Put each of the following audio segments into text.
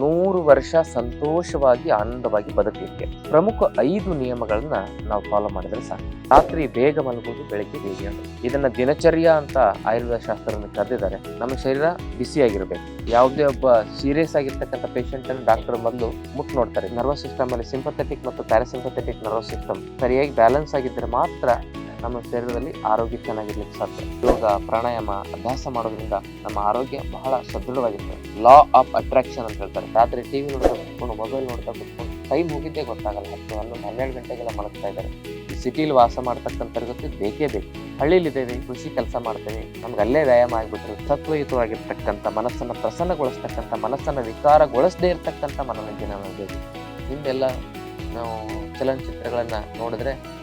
ನೂರು ವರ್ಷ ಸಂತೋಷವಾಗಿ ಆನಂದವಾಗಿ ಬದುಕಲಿಕ್ಕೆ ಪ್ರಮುಖ ಐದು ನಿಯಮಗಳನ್ನ ನಾವು ಫಾಲೋ ಮಾಡಿದ್ರೆ ಸಾಕು. ರಾತ್ರಿ ಬೇಗ ಮಲಗೋದು ಬೆಳಗ್ಗೆ ಬೇಗ ಇದನ್ನ ದಿನಚರ್ಯ ಅಂತ ಆಯುರ್ವೇದ ಶಾಸ್ತ್ರವನ್ನು ಕರೆದಿದ್ದಾರೆ. ನಮ್ಮ ಶರೀರ ಬಿಸಿಯಾಗಿರ್ಬೇಕು ಯಾವುದೇ ಒಬ್ಬ ಸೀರಿಯಸ್ ಆಗಿರ್ತಕ್ಕಂಥ ಪೇಷಂಟ್ ಅನ್ನು ಡಾಕ್ಟರ್ ಮೊದಲು ಮುಟ್ ನೋಡ್ತಾರೆ. ನರ್ವಸ್ ಸಿಸ್ಟಮ್ ಅಲ್ಲಿ ಸಿಂಪಥೆಟಿಕ್ ಮತ್ತು ಪ್ಯಾರಾಸಿಂಪಥೆಟಿಕ್ ನರ್ವಸ್ ಸಿಸ್ಟಮ್ ಸರಿಯಾಗಿ ಬ್ಯಾಲೆನ್ಸ್ ಆಗಿದ್ದರೆ ಮಾತ್ರ ನಮ್ಮ ಶರೀರದಲ್ಲಿ ಆರೋಗ್ಯ ಚೆನ್ನಾಗಿರ್ಲಿಕ್ಕೆ ಸಾಧ್ಯ. ಯೋಗ, ಪ್ರಾಣಾಯಾಮ, ಅಭ್ಯಾಸ ಮಾಡೋದ್ರಿಂದ ನಮ್ಮ ಆರೋಗ್ಯ ಬಹಳ ಸದೃಢವಾಗಿರ್ತದೆ. ಲಾ ಆಫ್ ಅಟ್ರಾಕ್ಷನ್ ಅಂತ ಹೇಳ್ತಾರೆ. ರಾತ್ರಿ ಟಿವಿ ನೋಡ್ತಾ ಕುತ್ಕೊಂಡು ಮೊಬೈಲ್ ನೋಡ್ತಾ ಕುತ್ಕೊಂಡು ಟೈಮ್ ಹೋಗಿದ್ದೇ ಗೊತ್ತಾಗಲ್ಲ. ಹತ್ತು, ಹನ್ನೊಂದು, ಹನ್ನೆರಡು ಗಂಟೆಗೆಲ್ಲ ಮಲಗ್ತಾ ಇದ್ದಾರೆ. ಈ ಸಿಟಿಲಿ ವಾಸ ಮಾಡ್ತಕ್ಕಂಥವ್ರಿಗೆ ಬೇಕೇ ಬೇಕು. ಹಳ್ಳಿಲಿದ್ದೇವೆ ಕೃಷಿ ಕೆಲಸ ಮಾಡ್ತೇವೆ. ನಮ್ಗೆ ಅಲ್ಲೇ ವ್ಯಾಯಾಮ ಆಗ್ಬಿಟ್ರೆ ಸತ್ವಯುತವಾಗಿರ್ತಕ್ಕಂಥ ಮನಸ್ಸನ್ನು ಪ್ರಸನ್ನಗೊಳಿಸ್ತಕ್ಕಂಥ ಮನಸ್ಸನ್ನು ವಿಕಾರಗೊಳಿಸದೇ ಇರತಕ್ಕಂಥ ಮನೋರಂಜನೆ ನಮಗೆ. ಹಿಂದೆಲ್ಲ ನಾವು ಚಲನಚಿತ್ರಗಳನ್ನು ನೋಡಿದ್ರೆ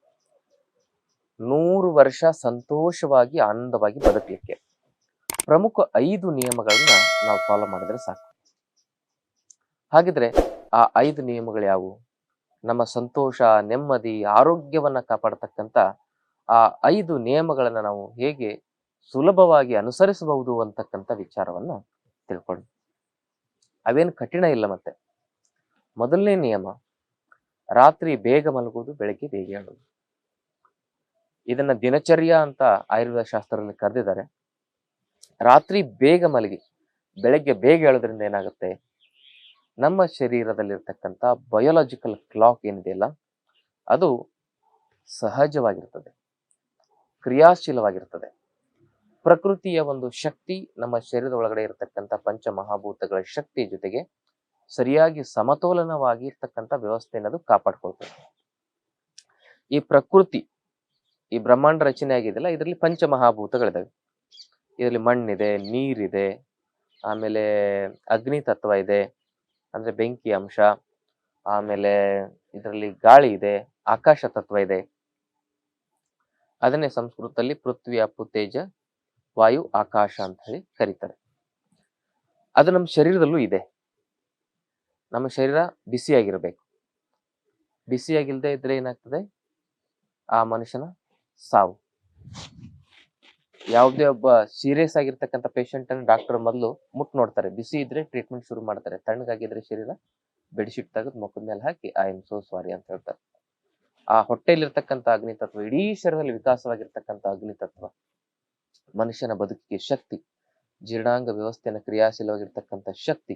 ನೂರು ವರ್ಷ ಸಂತೋಷವಾಗಿ, ಆನಂದವಾಗಿ ಬದುಕಲಿಕ್ಕೆ. ಪ್ರಮುಖ ಐದು ನಿಯಮಗಳನ್ನ ನಾವು ಫಾಲೋ ಮಾಡಿದ್ರೆ ಸಾಕು. ಹಾಗಿದ್ರೆ ಆ ಐದು ನಿಯಮಗಳು ಯಾವುವು? ನಮ್ಮ ಸಂತೋಷ, ನೆಮ್ಮದಿ, ಆರೋಗ್ಯವನ್ನ ಕಾಪಾಡತಕ್ಕಂತ ಆ ಐದು ನಿಯಮಗಳನ್ನ ನಾವು ಹೇಗೆ ಸುಲಭವಾಗಿ ಅನುಸರಿಸಬಹುದು ಅಂತಕ್ಕಂಥ ವಿಚಾರವನ್ನ ತಿಳ್ಕೊಳ್ಳಿ. ಅವೇನು ಕಠಿಣ ಇಲ್ಲ ಮತ್ತೆ. ಮೊದಲನೇ ನಿಯಮ, ರಾತ್ರಿ ಬೇಗ ಮಲಗೋದು ಬೆಳಗ್ಗೆ ಬೇಗ ಏಳೋದು ಇದನ್ನ ದಿನಚರ್ಯ ಅಂತ ಆಯುರ್ವೇದ ಶಾಸ್ತ್ರದಲ್ಲಿ ಕರೆದಿದ್ದಾರೆ. ರಾತ್ರಿ ಬೇಗ ಮಲಗಿ, ಬೆಳಗ್ಗೆ ಬೇಗ ಹೇಳೋದ್ರಿಂದ ಏನಾಗುತ್ತೆ? ನಮ್ಮ ಶರೀರದಲ್ಲಿರ್ತಕ್ಕಂಥ ಬಯೋಲಾಜಿಕಲ್ ಕ್ಲಾಕ್ ಏನಿದೆಯಲ್ಲ, ಅದು ಸಹಜವಾಗಿರ್ತದೆ, ಕ್ರಿಯಾಶೀಲವಾಗಿರ್ತದೆ. ಪ್ರಕೃತಿಯ ಒಂದು ಶಕ್ತಿ, ನಮ್ಮ ಶರೀರದ ಒಳಗಡೆ ಇರತಕ್ಕಂಥ ಪಂಚಮಹಾಭೂತಗಳ ಶಕ್ತಿ ಜೊತೆಗೆ ಸರಿಯಾಗಿ ಸಮತೋಲನವಾಗಿ ಇರ್ತಕ್ಕಂಥ ವ್ಯವಸ್ಥೆಯನ್ನು ಅದು ಕಾಪಾಡ್ಕೊಳ್ತದೆ. ಈ ಪ್ರಕೃತಿ ಈ ಬ್ರಹ್ಮಾಂಡ ರಚನೆ ಆಗಿದೆಯಲ್ಲ, ಇದರಲ್ಲಿ ಪಂಚಮಹಾಭೂತಗಳಿದಾವೆ. ಇದರಲ್ಲಿ ಮಣ್ಣಿದೆ, ನೀರಿದೆ, ಆಮೇಲೆ ಅಗ್ನಿ ತತ್ವ ಇದೆ, ಅಂದ್ರೆ ಬೆಂಕಿ ಅಂಶ, ಆಮೇಲೆ ಇದರಲ್ಲಿ ಗಾಳಿ ಇದೆ, ಆಕಾಶ ತತ್ವ ಇದೆ. ಅದನ್ನೇ ಸಂಸ್ಕೃತದಲ್ಲಿ ಪೃಥ್ವಿ, ಅಪ್ಪು, ತೇಜ, ವಾಯು, ಆಕಾಶ ಅಂತ ಹೇಳಿ ಕರೀತಾರೆ. ಅದು ನಮ್ಮ ಶರೀರದಲ್ಲೂ ಇದೆ. ನಮ್ಮ ಶರೀರ ಬಿಸಿಯಾಗಿರ್ಬೇಕು. ಬಿಸಿಯಾಗಿಲ್ದೇ ಇದ್ರೆ ಏನಾಗ್ತದೆ? ಆ ಮನುಷ್ಯನ ಸಾವು. ಯಾವುದೇ ಒಬ್ಬ ಸೀರಿಯಸ್ ಆಗಿರ್ತಕ್ಕಂಥ ಪೇಷಂಟ್ ಅನ್ನು ಡಾಕ್ಟರ್ ಮೊದಲು ಮುಟ್ ನೋಡ್ತಾರೆ. ಬಿಸಿ ಇದ್ರೆ ಟ್ರೀಟ್ಮೆಂಟ್ ಶುರು ಮಾಡ್ತಾರೆ. ತಣ್ಣಗಾಗಿದ್ರೆ ಶರೀರ ಬೆಡ್ಶೀಟ್ ತೆಗೆದು ಮುಖದ ಮೇಲೆ ಹಾಕಿ ಐ ಎಂ ಸೋ ಸಾರಿ ಅಂತ ಹೇಳ್ತಾರೆ. ಆ ಹೊಟ್ಟೆಯಲ್ಲಿರ್ತಕ್ಕಂಥ ಅಗ್ನಿ ತತ್ವ, ಇಡೀ ಶರೀರದಲ್ಲಿ ವಿಕಾಸವಾಗಿರ್ತಕ್ಕಂಥ ಅಗ್ನಿ ತತ್ವ, ಮನುಷ್ಯನ ಬದುಕಿಗೆ ಶಕ್ತಿ, ಜೀರ್ಣಾಂಗ ವ್ಯವಸ್ಥೆಯನ್ನು ಕ್ರಿಯಾಶೀಲವಾಗಿರ್ತಕ್ಕಂಥ ಶಕ್ತಿ,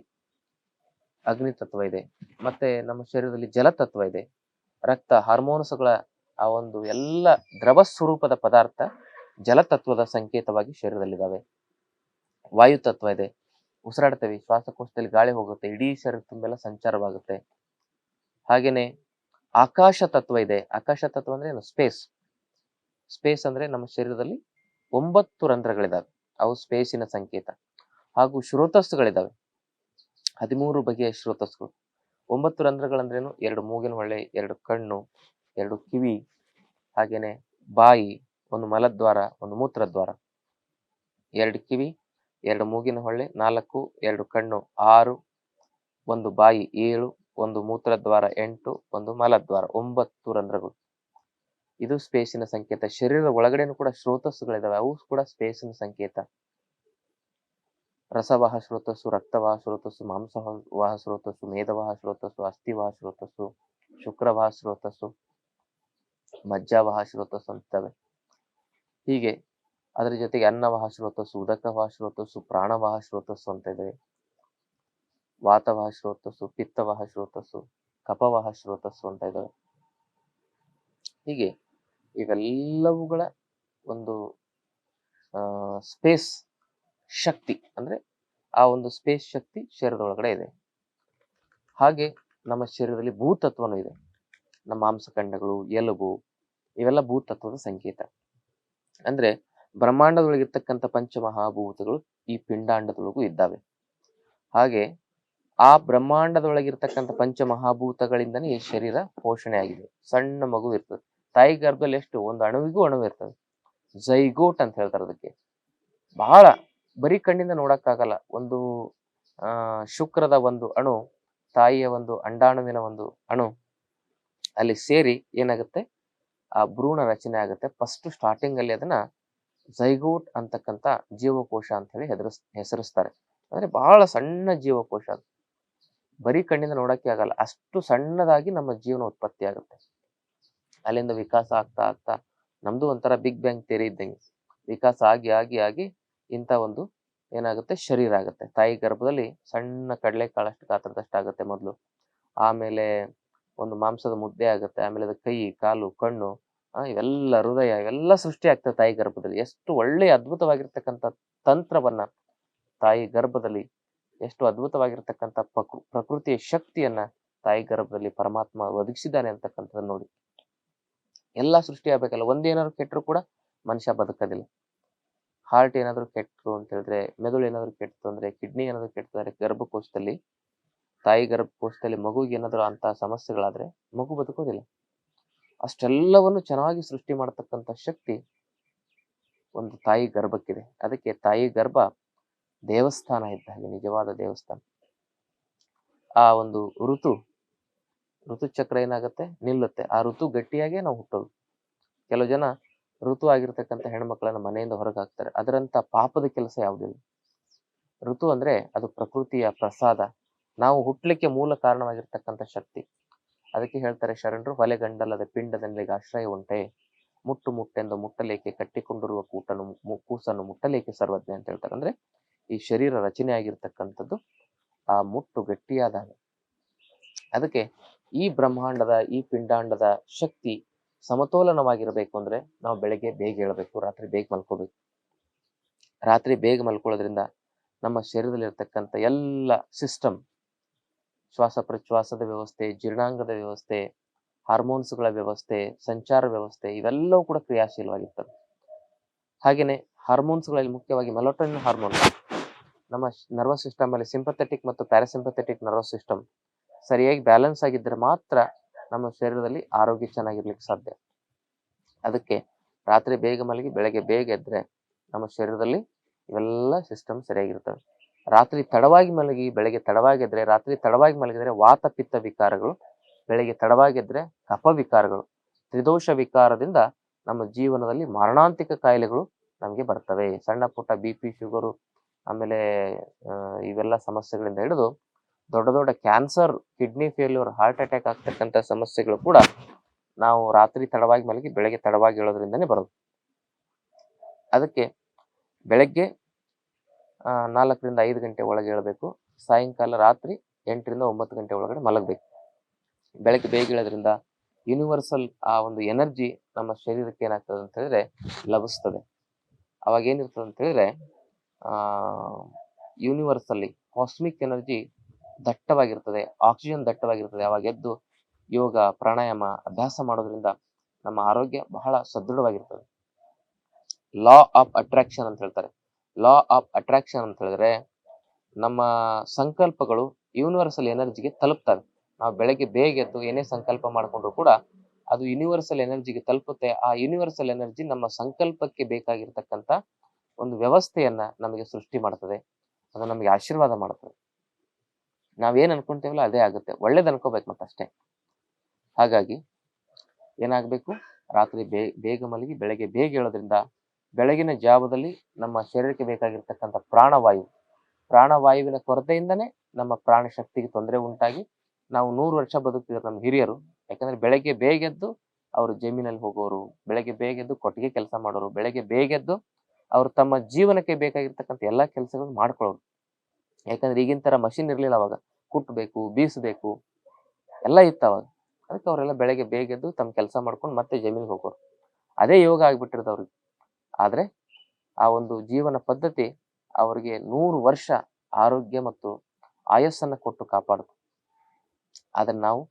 ಅಗ್ನಿ ತತ್ವ ಇದೆ. ಮತ್ತೆ ನಮ್ಮ ಶರೀರದಲ್ಲಿ ಜಲ ತತ್ವ ಇದೆ. ರಕ್ತ ಹಾರ್ಮೋನ್ಸ್ಗಳ ಆ ಒಂದು ಎಲ್ಲ ದ್ರವ ಸ್ವರೂಪದ ಪದಾರ್ಥ ಜಲತತ್ವದ ಸಂಕೇತವಾಗಿ ಶರೀರದಲ್ಲಿದ್ದಾವೆ. ವಾಯು ತತ್ವ ಇದೆ. ಉಸಿರಾಡ್ತೇವೆ ಶ್ವಾಸಕೋಶದಲ್ಲಿ ಗಾಳಿ ಹೋಗುತ್ತೆ, ಇಡೀ ಶರೀರ ತುಂಬೆಲ್ಲ ಸಂಚಾರವಾಗುತ್ತೆ. ಹಾಗೇನೆ ಆಕಾಶ ತತ್ವ ಇದೆ. ಆಕಾಶ ತತ್ವ ಅಂದ್ರೆ ಏನು? ಸ್ಪೇಸ್. ಸ್ಪೇಸ್ ಅಂದ್ರೆ ನಮ್ಮ ಶರೀರದಲ್ಲಿ ಒಂಬತ್ತು ರಂಧ್ರಗಳಿದಾವೆ ಅವು ಸ್ಪೇಸಿನ ಸಂಕೇತ. ಹಾಗೂ ಶ್ರೋತಸ್ಸುಗಳಿದಾವೆ ಹದಿಮೂರು ಬಗೆಯ ಶ್ರೋತಸ್ಸುಗಳು. ಒಂಬತ್ತು ರಂಧ್ರಗಳಂದ್ರೇನು? ಎರಡು ಮೂಗಿನ ಹೊಳೆ, ಎರಡು ಕಣ್ಣು ಎರಡು ಕಿವಿ, ಹಾಗೇನೆ ಬಾಯಿ, ಒಂದು ಮಲದ್ವಾರ, ಒಂದು ಮೂತ್ರದ್ವಾರ. ಎರಡು ಕಿವಿ, ಎರಡು ಮೂಗಿನ ಹೊಳ್ಳೆ, ನಾಲ್ಕು, ಎರಡು ಕಣ್ಣು, ಆರು, ಒಂದು ಬಾಯಿ, ಏಳು, ಒಂದು ಮೂತ್ರದ್ವಾರ, ಎಂಟು, ಒಂದು ಮಲದ್ವಾರ, ಒಂಬತ್ತು ರಂಧ್ರಗಳು. ಇದು ಸ್ಪೇಸಿನ ಸಂಕೇತ. ಶರೀರದ ಒಳಗಡೆನೂ ಕೂಡ ಶ್ರೋತಸ್ಸುಗಳಿದಾವೆ. ಅವು ಕೂಡ ಸ್ಪೇಸಿನ ಸಂಕೇತ. ರಸವಾಹ ಶ್ರೋತಸ್ಸು, ರಕ್ತವಾಹ ಶ್ರೋತಸ್ಸು, ಮಾಂಸವಾಹ ಶ್ರೋತಸ್ಸು ಮೇಧವಾಹ ಶ್ರೋತಸ್ಸು, ಅಸ್ಥಿವಾಹ ಶ್ರೋತಸ್ಸು, ಶುಕ್ರವಾಹ ಶ್ರೋತಸ್ಸು ಮಜ್ಜಾವಾಹ ಶ್ರೋತಸ್ಸು ಅಂತವೆ ಹೀಗೆ ಅದರ ಜೊತೆಗೆ ಅನ್ನವಹ ಶ್ರೋತಸ್ಸು ಉದಕವಹ ಶ್ರೋತಸ್ಸು ಪ್ರಾಣವಹ ಶ್ರೋತಸ್ಸು ಅಂತ ಇದೆ ವಾತವಹ ಶ್ರೋತಸ್ಸು ಪಿತ್ತವಹ ಶ್ರೋತಸ್ಸು ಕಪವಹ ಶ್ರೋತಸ್ಸು ಅಂತ ಇದ್ದಾವೆ ಹೀಗೆ ಇವೆಲ್ಲವುಗಳ ಒಂದು ಸ್ಪೇಸ್ ಶಕ್ತಿ ಅಂದ್ರೆ ಆ ಒಂದು ಸ್ಪೇಸ್ ಶಕ್ತಿ ಶರೀರದೊಳಗಡೆ ಇದೆ. ಹಾಗೆ ನಮ್ಮ ಶರೀರದಲ್ಲಿ ಭೂತತ್ವನೂ ಇದೆ. ನಮ್ಮ ಮಾಂಸಖಂಡಗಳು, ಎಲುಬು ಇವೆಲ್ಲ ಭೂತತ್ವದ ಸಂಕೇತ. ಅಂದ್ರೆ ಬ್ರಹ್ಮಾಂಡದೊಳಗಿರ್ತಕ್ಕಂಥ ಪಂಚಮಹಾಭೂತಗಳು ಈ ಪಿಂಡಾಂಡದೊಳಗೂ ಇದ್ದಾವೆ. ಹಾಗೆ ಆ ಬ್ರಹ್ಮಾಂಡದೊಳಗಿರ್ತಕ್ಕಂಥ ಪಂಚಮಹಾಭೂತಗಳಿಂದನೇ ಈ ಶರೀರ ಪೋಷಣೆ ಆಗಿದೆ. ಸಣ್ಣ ಮಗು ಇರ್ತದೆ. ತಾಯಿ ಗರ್ಭದಲ್ಲಿ ಎಷ್ಟು? ಒಂದು ಅಣುವಿಗೂ ಅಣು ಇರ್ತದೆ. ಜೈಗೋಟ್ ಅಂತ ಹೇಳ್ತಾರೆ ಅದಕ್ಕೆ. ಬಹಳ ಬರೀ ಕಣ್ಣಿಂದ ನೋಡಕ್ಕಾಗಲ್ಲ. ಒಂದು ಶುಕ್ರದ ಒಂದು ಅಣು, ತಾಯಿಯ ಒಂದು ಅಂಡಾಣುವಿನ ಒಂದು ಅಣು ಅಲ್ಲಿ ಸೇರಿ ಏನಾಗುತ್ತೆ? ಆ ಭ್ರೂಣ ರಚನೆ ಆಗುತ್ತೆ. ಫಸ್ಟ್ ಸ್ಟಾರ್ಟಿಂಗ್ ಅಲ್ಲಿ ಅದನ್ನ ಝೈಗೋಟ್ ಅಂತಕ್ಕಂಥ ಜೀವಕೋಶ ಅಂತ ಹೇಳಿ ಹೆದರಿಸ್, ಹೆಸರಿಸ್ತಾರೆ. ಅಂದ್ರೆ ಬಹಳ ಸಣ್ಣ ಜೀವಕೋಶ ಅದು. ಬರೀ ಕಣ್ಣಿಂದ ನೋಡಕ್ಕೆ ಆಗಲ್ಲ, ಅಷ್ಟು ಸಣ್ಣದಾಗಿ ನಮ್ಮ ಜೀವನ ಉತ್ಪತ್ತಿ ಆಗುತ್ತೆ. ಅಲ್ಲಿಂದ ವಿಕಾಸ ಆಗ್ತಾ ಆಗ್ತಾ, ನಮ್ದು ಒಂಥರ ಬಿಗ್ ಬ್ಯಾಂಗ್ ತೆರೆ ಇದ್ದಂಗೆ. ವಿಕಾಸ ಆಗಿ ಆಗಿ ಆಗಿ ಇಂಥ ಒಂದು ಏನಾಗುತ್ತೆ, ಶರೀರ ಆಗುತ್ತೆ. ತಾಯಿ ಗರ್ಭದಲ್ಲಿ ಸಣ್ಣ ಕಡಲೆಕಾಳಷ್ಟು ಗಾತ್ರದಷ್ಟು ಆಗುತ್ತೆ ಮೊದಲು. ಆಮೇಲೆ ಒಂದು ಮಾಂಸದ ಮುದ್ದೆ ಆಗುತ್ತೆ, ಆಮೇಲೆ ಅದು ಕೈ, ಕಾಲು, ಕಣ್ಣು ಇವೆಲ್ಲ ಹೃದಯ, ಇವೆಲ್ಲ ಸೃಷ್ಟಿ ಆಗ್ತದೆ ತಾಯಿ ಗರ್ಭದಲ್ಲಿ. ಎಷ್ಟು ಒಳ್ಳೆಯ ಅದ್ಭುತವಾಗಿರ್ತಕ್ಕಂಥ ತಂತ್ರವನ್ನ ತಾಯಿ ಗರ್ಭದಲ್ಲಿ, ಎಷ್ಟು ಅದ್ಭುತವಾಗಿರ್ತಕ್ಕಂಥ ಪ್ರಕೃ, ಪ್ರಕೃತಿಯ ಶಕ್ತಿಯನ್ನ ತಾಯಿ ಗರ್ಭದಲ್ಲಿ ಪರಮಾತ್ಮ ಒದಗಿಸಿದ್ದಾನೆ ಅಂತಕ್ಕಂಥದ್ದು ನೋಡಿ. ಎಲ್ಲ ಸೃಷ್ಟಿ ಆಗ್ಬೇಕಲ್ಲ. ಒಂದೇನಾದ್ರು ಕೆಟ್ಟರು ಕೂಡ ಮನುಷ್ಯ ಬದುಕೋದಿಲ್ಲ. ಹಾರ್ಟ್ ಏನಾದ್ರು ಕೆಟ್ಟರು ಅಂತ ಹೇಳಿದ್ರೆ, ಮೆದುಳು ಏನಾದ್ರು ಕೆಟ್ಟು ಅಂದ್ರೆ, ಕಿಡ್ನಿ ಏನಾದ್ರು ಕೆಟ್ಟು ಗರ್ಭಕೋಶದಲ್ಲಿ, ತಾಯಿ ಗರ್ಭಕೋಶದಲ್ಲಿ ಮಗುಗೆ ಏನಾದ್ರು ಅಂತ ಸಮಸ್ಯೆಗಳಾದ್ರೆ ಮಗು ಬದುಕೋದಿಲ್ಲ. ಅಷ್ಟೆಲ್ಲವನ್ನು ಚೆನ್ನಾಗಿ ಸೃಷ್ಟಿ ಮಾಡತಕ್ಕಂಥ ಶಕ್ತಿ ಒಂದು ತಾಯಿ ಗರ್ಭಕ್ಕಿದೆ. ಅದಕ್ಕೆ ತಾಯಿ ಗರ್ಭ ದೇವಸ್ಥಾನ ಇದ್ದ ಹಾಗೆ, ನಿಜವಾದ ದೇವಸ್ಥಾನ. ಆ ಒಂದು ಋತು ಋತುಚಕ್ರ ಏನಾಗುತ್ತೆ? ನಿಲ್ಲುತ್ತೆ. ಆ ಋತು ಗಟ್ಟಿಯಾಗೇ ನಾವು ಹುಟ್ಟೋದು. ಕೆಲವು ಜನ ಋತು ಆಗಿರ್ತಕ್ಕಂಥ ಹೆಣ್ಮಕ್ಳನ್ನ ಮನೆಯಿಂದ ಹೊರಗೆ ಹಾಕ್ತಾರೆ. ಅದರಂತ ಪಾಪದ ಕೆಲಸ ಯಾವುದಿಲ್ಲ. ಋತು ಅಂದ್ರೆ ಅದು ಪ್ರಕೃತಿಯ ಪ್ರಸಾದ. ನಾವು ಹುಟ್ಟಲಿಕ್ಕೆ ಮೂಲ ಕಾರಣವಾಗಿರ್ತಕ್ಕಂಥ ಶಕ್ತಿ. ಅದಕ್ಕೆ ಹೇಳ್ತಾರೆ, ಶರಣರು ಹೊಲೆಗಂಡಲದ ಪಿಂಡದಲ್ಲಿಗೆ ಆಶ್ರಯ ಉಂಟೆ. ಮುಟ್ಟು ಮುಟ್ಟೆಂದು ಮುಟ್ಟಲೇಕೆ ಕಟ್ಟಿಕೊಂಡಿರುವ ಕೂಟನು ಕೂಸನ್ನು ಮುಟ್ಟಲೇಕೆ ಸರ್ವಜ್ಞ? ಅಂತ ಹೇಳ್ತಾರೆ. ಅಂದ್ರೆ ಈ ಶರೀರ ರಚನೆ ಆಗಿರ್ತಕ್ಕಂಥದ್ದು ಆ ಮುಟ್ಟು ಗಟ್ಟಿಯಾದಾಗ ಅದಕ್ಕೆ ಈ ಬ್ರಹ್ಮಾಂಡದ, ಈ ಪಿಂಡಾಂಡದ ಶಕ್ತಿ ಸಮತೋಲನವಾಗಿರಬೇಕು ಅಂದ್ರೆ ನಾವು ಬೆಳಗ್ಗೆ ಬೇಗ ಹೇಳಬೇಕು ರಾತ್ರಿ ಬೇಗ ಮಲ್ಕೋಬೇಕು. ರಾತ್ರಿ ಬೇಗ ಮಲ್ಕೊಳ್ಳೋದ್ರಿಂದ ನಮ್ಮ ಶರೀರದಲ್ಲಿರ್ತಕ್ಕಂಥ ಎಲ್ಲ ಸಿಸ್ಟಮ್ ಶ್ವಾಸ ಪ್ರಶ್ವಾಸದ ವ್ಯವಸ್ಥೆ, ಜೀರ್ಣಾಂಗದ ವ್ಯವಸ್ಥೆ ಹಾರ್ಮೋನ್ಸ್ಗಳ ವ್ಯವಸ್ಥೆ, ಸಂಚಾರ ವ್ಯವಸ್ಥೆ ಇವೆಲ್ಲವೂ ಕೂಡ ಕ್ರಿಯಾಶೀಲವಾಗಿರ್ತವೆ. ಹಾಗೇನೆ ಹಾರ್ಮೋನ್ಸ್ಗಳಲ್ಲಿ ಮುಖ್ಯವಾಗಿ ಮೆಲೋಟೋನಿನ್ ಹಾರ್ಮೋನ್ ನಮ್ಮ ನರ್ವಸ್ ಸಿಸ್ಟಮ್ ಅಲ್ಲಿ ಸಿಂಪಥೆಟಿಕ್ ಮತ್ತು ಪ್ಯಾರಾಸಿಂಪಥೆಟಿಕ್ ನರ್ವಸ್ ಸಿಸ್ಟಮ್ ಸರಿಯಾಗಿ ಬ್ಯಾಲೆನ್ಸ್ ಆಗಿದ್ದರೆ ಮಾತ್ರ ನಮ್ಮ ಶರೀರದಲ್ಲಿ ಆರೋಗ್ಯ ಚೆನ್ನಾಗಿರ್ಲಿಕ್ಕೆ ಸಾಧ್ಯ. ಅದಕ್ಕೆ ರಾತ್ರಿ ಬೇಗ ಮಲಗಿ, ಬೆಳಗ್ಗೆ ಬೇಗ ಎದ್ರೆ ನಮ್ಮ ಶರೀರದಲ್ಲಿ ಇವೆಲ್ಲ ಸಿಸ್ಟಮ್ ಸರಿಯಾಗಿರ್ತವೆ. ರಾತ್ರಿ ತಡವಾಗಿ ಮಲಗಿ, ಬೆಳಗ್ಗೆ ತಡವಾಗಿ ಎದ್ರೆ, ರಾತ್ರಿ ತಡವಾಗಿ ಮಲಗಿದ್ರೆ ವಾತ ಪಿತ್ತ ವಿಕಾರಗಳು, ಬೆಳಗ್ಗೆ ತಡವಾಗಿ ಎದ್ರೆ ಕಫ ವಿಕಾರಗಳು, ತ್ರಿದೋಷ ವಿಕಾರದಿಂದ ನಮ್ಮ ಜೀವನದಲ್ಲಿ ಮಾರಣಾಂತಿಕ ಕಾಯಿಲೆಗಳು ನಮಗೆ ಬರ್ತವೆ. ಸಣ್ಣ ಪುಟ್ಟ ಬಿ ಪಿ, ಶುಗರು, ಆಮೇಲೆ ಇವೆಲ್ಲ ಸಮಸ್ಯೆಗಳಿಂದ ಹಿಡಿದು ದೊಡ್ಡ ದೊಡ್ಡ cancer, kidney failure, heart attack ಆಗ್ತಕ್ಕಂಥ ಸಮಸ್ಯೆಗಳು ಕೂಡ ನಾವು ರಾತ್ರಿ ತಡವಾಗಿ ಮಲಗಿ, ಬೆಳಗ್ಗೆ ತಡವಾಗಿ ಹೇಳೋದ್ರಿಂದನೇ ಬರೋದು. ಅದಕ್ಕೆ ಬೆಳಗ್ಗೆ ನಾಲ್ಕರಿಂದ ಐದು ಗಂಟೆ ಒಳಗೆ ಏಳಬೇಕು ಸಾಯಂಕಾಲ ರಾತ್ರಿ ಎಂಟರಿಂದ ಒಂಬತ್ತು ಗಂಟೆ ಒಳಗಡೆ ಮಲಗಬೇಕು. ಬೆಳಗ್ಗೆ ಬೇಗ ಏಳೋದ್ರಿಂದ ಯೂನಿವರ್ಸಲ್ ಆ ಒಂದು ಎನರ್ಜಿ ನಮ್ಮ ಶರೀರಕ್ಕೆ ಏನಾಗ್ತದೆ ಅಂತ ಹೇಳಿದ್ರೆ ಲಭಿಸ್ತದೆ. ಅವಾಗ ಏನಿರ್ತದೆ ಅಂತ ಹೇಳಿದ್ರೆ ಯೂನಿವರ್ಸಲ್ಲಿ ಕಾಸ್ಮಿಕ್ ಎನರ್ಜಿ ದಟ್ಟವಾಗಿರ್ತದೆ ಆಕ್ಸಿಜನ್ ದಟ್ಟವಾಗಿರ್ತದೆ. ಅವಾಗ ಎದ್ದು ಯೋಗ, ಪ್ರಾಣಾಯಾಮ, ಅಭ್ಯಾಸ ಮಾಡೋದ್ರಿಂದ ನಮ್ಮ ಆರೋಗ್ಯ ಬಹಳ ಸದೃಢವಾಗಿರ್ತದೆ. ಲಾ ಆಫ್ ಅಟ್ರಾಕ್ಷನ್ ಅಂತ ಹೇಳ್ತಾರೆ. ಲಾ ಆಫ್ ಅಟ್ರಾಕ್ಷನ್ ಅಂತ ಹೇಳಿದ್ರೆ ನಮ್ಮ ಸಂಕಲ್ಪಗಳು ಯೂನಿವರ್ಸಲ್ ಎನರ್ಜಿಗೆ ತಲುಪ್ತವೆ. ನಾವು ಬೆಳಗ್ಗೆ ಬೇಗ ಎದ್ದು ಏನೇ ಸಂಕಲ್ಪ ಮಾಡಿಕೊಂಡ್ರು ಕೂಡ ಅದು ಯೂನಿವರ್ಸಲ್ ಎನರ್ಜಿಗೆ ತಲುಪುತ್ತೆ. ಆ ಯೂನಿವರ್ಸಲ್ ಎನರ್ಜಿ ನಮ್ಮ ಸಂಕಲ್ಪಕ್ಕೆ ಬೇಕಾಗಿರ್ತಕ್ಕಂಥ ಒಂದು ವ್ಯವಸ್ಥೆಯನ್ನ ನಮಗೆ ಸೃಷ್ಟಿ ಮಾಡ್ತದೆ. ಅದು ನಮಗೆ ಆಶೀರ್ವಾದ ಮಾಡ್ತದೆ. ನಾವೇನು ಅನ್ಕೊಂತೀವಲ್ಲ ಅದೇ ಆಗುತ್ತೆ. ಒಳ್ಳೇದು ಅನ್ಕೋಬೇಕು ಮತ್ತಷ್ಟೇ ಹಾಗಾಗಿ ಏನಾಗಬೇಕು? ರಾತ್ರಿ ಬೇ, ಬೇಗ ಮಲಗಿ ಬೆಳಗ್ಗೆ ಬೇಗ ಏಳೋದ್ರಿಂದ ಬೆಳಗಿನ ಜಾವದಲ್ಲಿ ನಮ್ಮ ಶರೀರಕ್ಕೆ ಬೇಕಾಗಿರ್ತಕ್ಕಂಥ ಪ್ರಾಣವಾಯು. ಪ್ರಾಣವಾಯುವಿನ ಕೊರತೆಯಿಂದನೇ ನಮ್ಮ ಪ್ರಾಣ ಶಕ್ತಿಗೆ ತೊಂದರೆ ಉಂಟಾಗಿ ನಾವು ನೂರು ವರ್ಷ ಬದುಕ್ತಿದ್ರು ನಮ್ಮ ಹಿರಿಯರು. ಯಾಕಂದ್ರೆ ಬೆಳಗ್ಗೆ ಬೇಗೆದ್ದು ಅವರು ಜಮೀನಲ್ಲಿ ಹೋಗೋರು, ಬೆಳಗ್ಗೆ ಬೇಗೆದ್ದು ಕೊಟ್ಟಿಗೆ ಕೆಲಸ ಮಾಡೋರು, ಬೆಳಗ್ಗೆ ಬೇಗೆದ್ದು ಅವರು ತಮ್ಮ ಜೀವನಕ್ಕೆ ಬೇಕಾಗಿರ್ತಕ್ಕಂಥ ಎಲ್ಲ ಕೆಲಸಗಳನ್ನು ಮಾಡ್ಕೊಳ್ಳೋರು. ಯಾಕಂದ್ರೆ ಈಗಿನ ತರ ಮಷಿನ್ ಇರಲಿಲ್ಲ ಅವಾಗ. ಕುಟ್ಟಬೇಕು ಬೀಸಬೇಕು, ಎಲ್ಲ ಇತ್ತು ಅವಾಗ. ಅದಕ್ಕೆ ಅವರೆಲ್ಲ ಬೆಳಗ್ಗೆ ಬೇಗೆದ್ದು ತಮ್ಮ ಕೆಲಸ ಮಾಡ್ಕೊಂಡು ಮತ್ತೆ ಜಮೀನಿಗೆ ಹೋಗೋರು. ಅದೇ ಯೋಗ ಆಗ್ಬಿಟ್ಟಿರೋದು ಅವ್ರಿಗೆ. ಆದ್ರೆ ಆ ಒಂದು ಜೀವನ ಪದ್ಧತಿ ಅವರಿಗೆ ನೂರು ವರ್ಷ ಆರೋಗ್ಯ ಮತ್ತು ಆಯಸ್ಸನ್ನು ಕೊಟ್ಟು ಕಾಪಾಡುತ್ತೆ. ಆದರೆ ನಾವು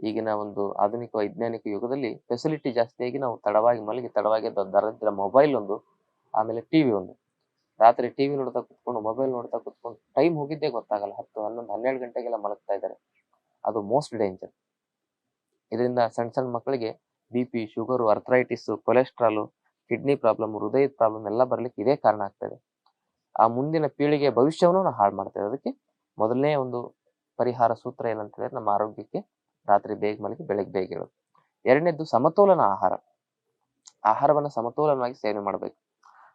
ಈಗಿನ ಒಂದು ಆಧುನಿಕ ವೈಜ್ಞಾನಿಕ ಯುಗದಲ್ಲಿ ಫೆಸಿಲಿಟಿ ಜಾಸ್ತಿಯಾಗಿ ನಾವು ತಡವಾಗಿ ಮಲಗಿ ತಡವಾಗಿ ದರದ್ರ ಮೊಬೈಲ್ ಒಂದು, ಆಮೇಲೆ ಟಿವಿ ಒಂದು. ರಾತ್ರಿ ಟಿವಿ ನೋಡ್ತಾ ಕುತ್ಕೊಂಡು ಮೊಬೈಲ್ ನೋಡ್ತಾ ಕುತ್ಕೊಂಡು ಟೈಮ್ ಹೋಗಿದ್ದೇ ಗೊತ್ತಾಗಲ್ಲ. ಹತ್ತು, ಹನ್ನೊಂದು, ಹನ್ನೆರಡು ಗಂಟೆಗೆಲ್ಲ ಮಲಗ್ತಾ ಇದ್ದಾರೆ. ಅದು ಮೋಸ್ಟ್ ಡೇಂಜರ್ ಇದರಿಂದ ಸಣ್ಣ ಸಣ್ಣ ಮಕ್ಕಳಿಗೆ B P sugar arthritis cholesterol kidney problem ಹೃದಯದ ಪ್ರಾಬ್ಲಮ್ ಎಲ್ಲ ಬರ್ಲಿಕ್ಕೆ ಇದೇ ಕಾರಣ ಆಗ್ತದೆ. ಆ ಮುಂದಿನ ಪೀಳಿಗೆಯ ಭವಿಷ್ಯವನ್ನು ನಾವು ಹಾಳು ಮಾಡ್ತೇವೆ ಅದಕ್ಕೆ ಮೊದಲನೇ ಒಂದು ಪರಿಹಾರ ಸೂತ್ರ ಏನಂತ ಹೇಳಿದ್ರೆ ನಮ್ಮ ಆರೋಗ್ಯಕ್ಕೆ ರಾತ್ರಿ ಬೇಗ ಮಲಗಿ ಬೆಳಗ್ಗೆ ಬೇಗ ಹೇಳೋದು ಎರಡನೇದ್ದು ಸಮತೋಲನ ಆಹಾರ. ಆಹಾರವನ್ನು ಸಮತೋಲನವಾಗಿ ಸೇವನೆ ಮಾಡಬೇಕು.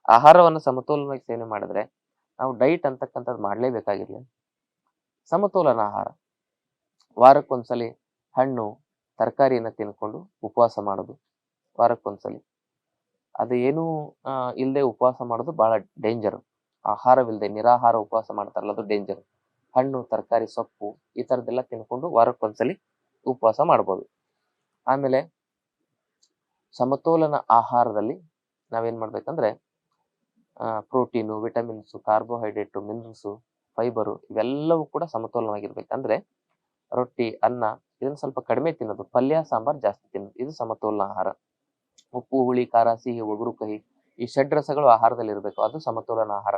ಆಹಾರವನ್ನು ಸಮತೋಲನವಾಗಿ ಸೇವನೆ ಮಾಡಿದ್ರೆ ನಾವು ಡೈಟ್ ಅಂತಕ್ಕಂಥದ್ದು ಮಾಡಲೇಬೇಕಾಗಿಲ್ಲ ಸಮತೋಲನ ಆಹಾರ. ವಾರಕ್ಕೊಂದ್ಸಲಿ ಹಣ್ಣು, ತರಕಾರಿಯನ್ನು ತಿನ್ಕೊಂಡು ಉಪವಾಸ ಮಾಡೋದು. ವಾರಕ್ಕೊಂದ್ಸಲಿ. ಅದು ಏನೂ ಇಲ್ಲದೆ ಉಪವಾಸ ಮಾಡೋದು ಬಹಳ ಡೇಂಜರ್ ಆಹಾರವಿಲ್ಲದೆ ನಿರಾಹಾರ ಉಪವಾಸ ಮಾಡ್ತಾರಲ್ಲ ಅದು ಡೇಂಜರ್ ಹಣ್ಣು, ತರಕಾರಿ, ಸೊಪ್ಪು ಈ ಥರದ್ದೆಲ್ಲ ತಿನ್ಕೊಂಡು ವಾರಕ್ಕೊಂದ್ಸಲಿ ಉಪವಾಸ ಮಾಡ್ಬೋದು. ಆಮೇಲೆ ಸಮತೋಲನ ಆಹಾರದಲ್ಲಿ ನಾವೇನು ಮಾಡ್ಬೇಕಂದ್ರೆ protein, vitamins, carbohydrate, minerals, fibre ಇವೆಲ್ಲವೂ ಕೂಡ ಸಮತೋಲನವಾಗಿರ್ಬೇಕು ಅಂದ್ರೆ ರೊಟ್ಟಿ, ಅನ್ನ ಇದನ್ನ ಸ್ವಲ್ಪ ಕಡಿಮೆ ತಿನ್ನೋದು. ಪಲ್ಯ, ಸಾಂಬಾರ್ ಜಾಸ್ತಿ ತಿನ್ನೋದು. ಇದು ಸಮತೋಲನ ಆಹಾರ. ಉಪ್ಪು, ಹುಳಿ, ಖಾರ, ಸಿಹಿ ಒಗರು ಕಹಿ ಈ ಷಡ್ರಸಗಳು ಆಹಾರದಲ್ಲಿ ಇರಬೇಕು. ಅದು ಸಮತೋಲನ ಆಹಾರ.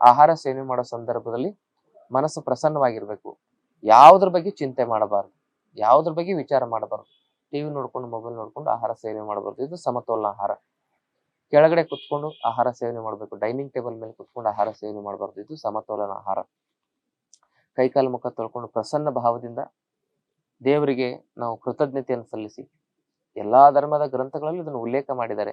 ಆಹಾರ ಸೇವನೆ ಮಾಡೋ ಸಂದರ್ಭದಲ್ಲಿ ಮನಸ್ಸು ಪ್ರಸನ್ನವಾಗಿರ್ಬೇಕು. ಯಾವುದ್ರ ಬಗ್ಗೆ ಚಿಂತೆ ಮಾಡಬಾರ್ದು. ಯಾವುದ್ರ ಬಗ್ಗೆ ವಿಚಾರ ಮಾಡಬಾರ್ದು. ಟಿವಿ ನೋಡ್ಕೊಂಡು, ಮೊಬೈಲ್ ನೋಡ್ಕೊಂಡು ಆಹಾರ ಸೇವನೆ ಮಾಡಬಾರ್ದು. ಇದು ಸಮತೋಲನ ಆಹಾರ. ಕೆಳಗಡೆ ಕುತ್ಕೊಂಡು ಆಹಾರ ಸೇವನೆ ಮಾಡಬೇಕು. ಡೈನಿಂಗ್ ಟೇಬಲ್ ಮೇಲೆ ಕುತ್ಕೊಂಡು ಆಹಾರ ಸೇವನೆ ಮಾಡಬಾರ್ದು. ಇದು ಸಮತೋಲನ ಆಹಾರ. ಕೈಕಾಲು ಮುಖ ತೊಳ್ಕೊಂಡು ಪ್ರಸನ್ನ ಭಾವದಿಂದ ದೇವರಿಗೆ ನಾವು ಕೃತಜ್ಞತೆಯನ್ನು ಸಲ್ಲಿಸಿ ಎಲ್ಲಾ ಧರ್ಮದ ಗ್ರಂಥಗಳಲ್ಲಿ ಇದನ್ನು ಉಲ್ಲೇಖ ಮಾಡಿದ್ದಾರೆ.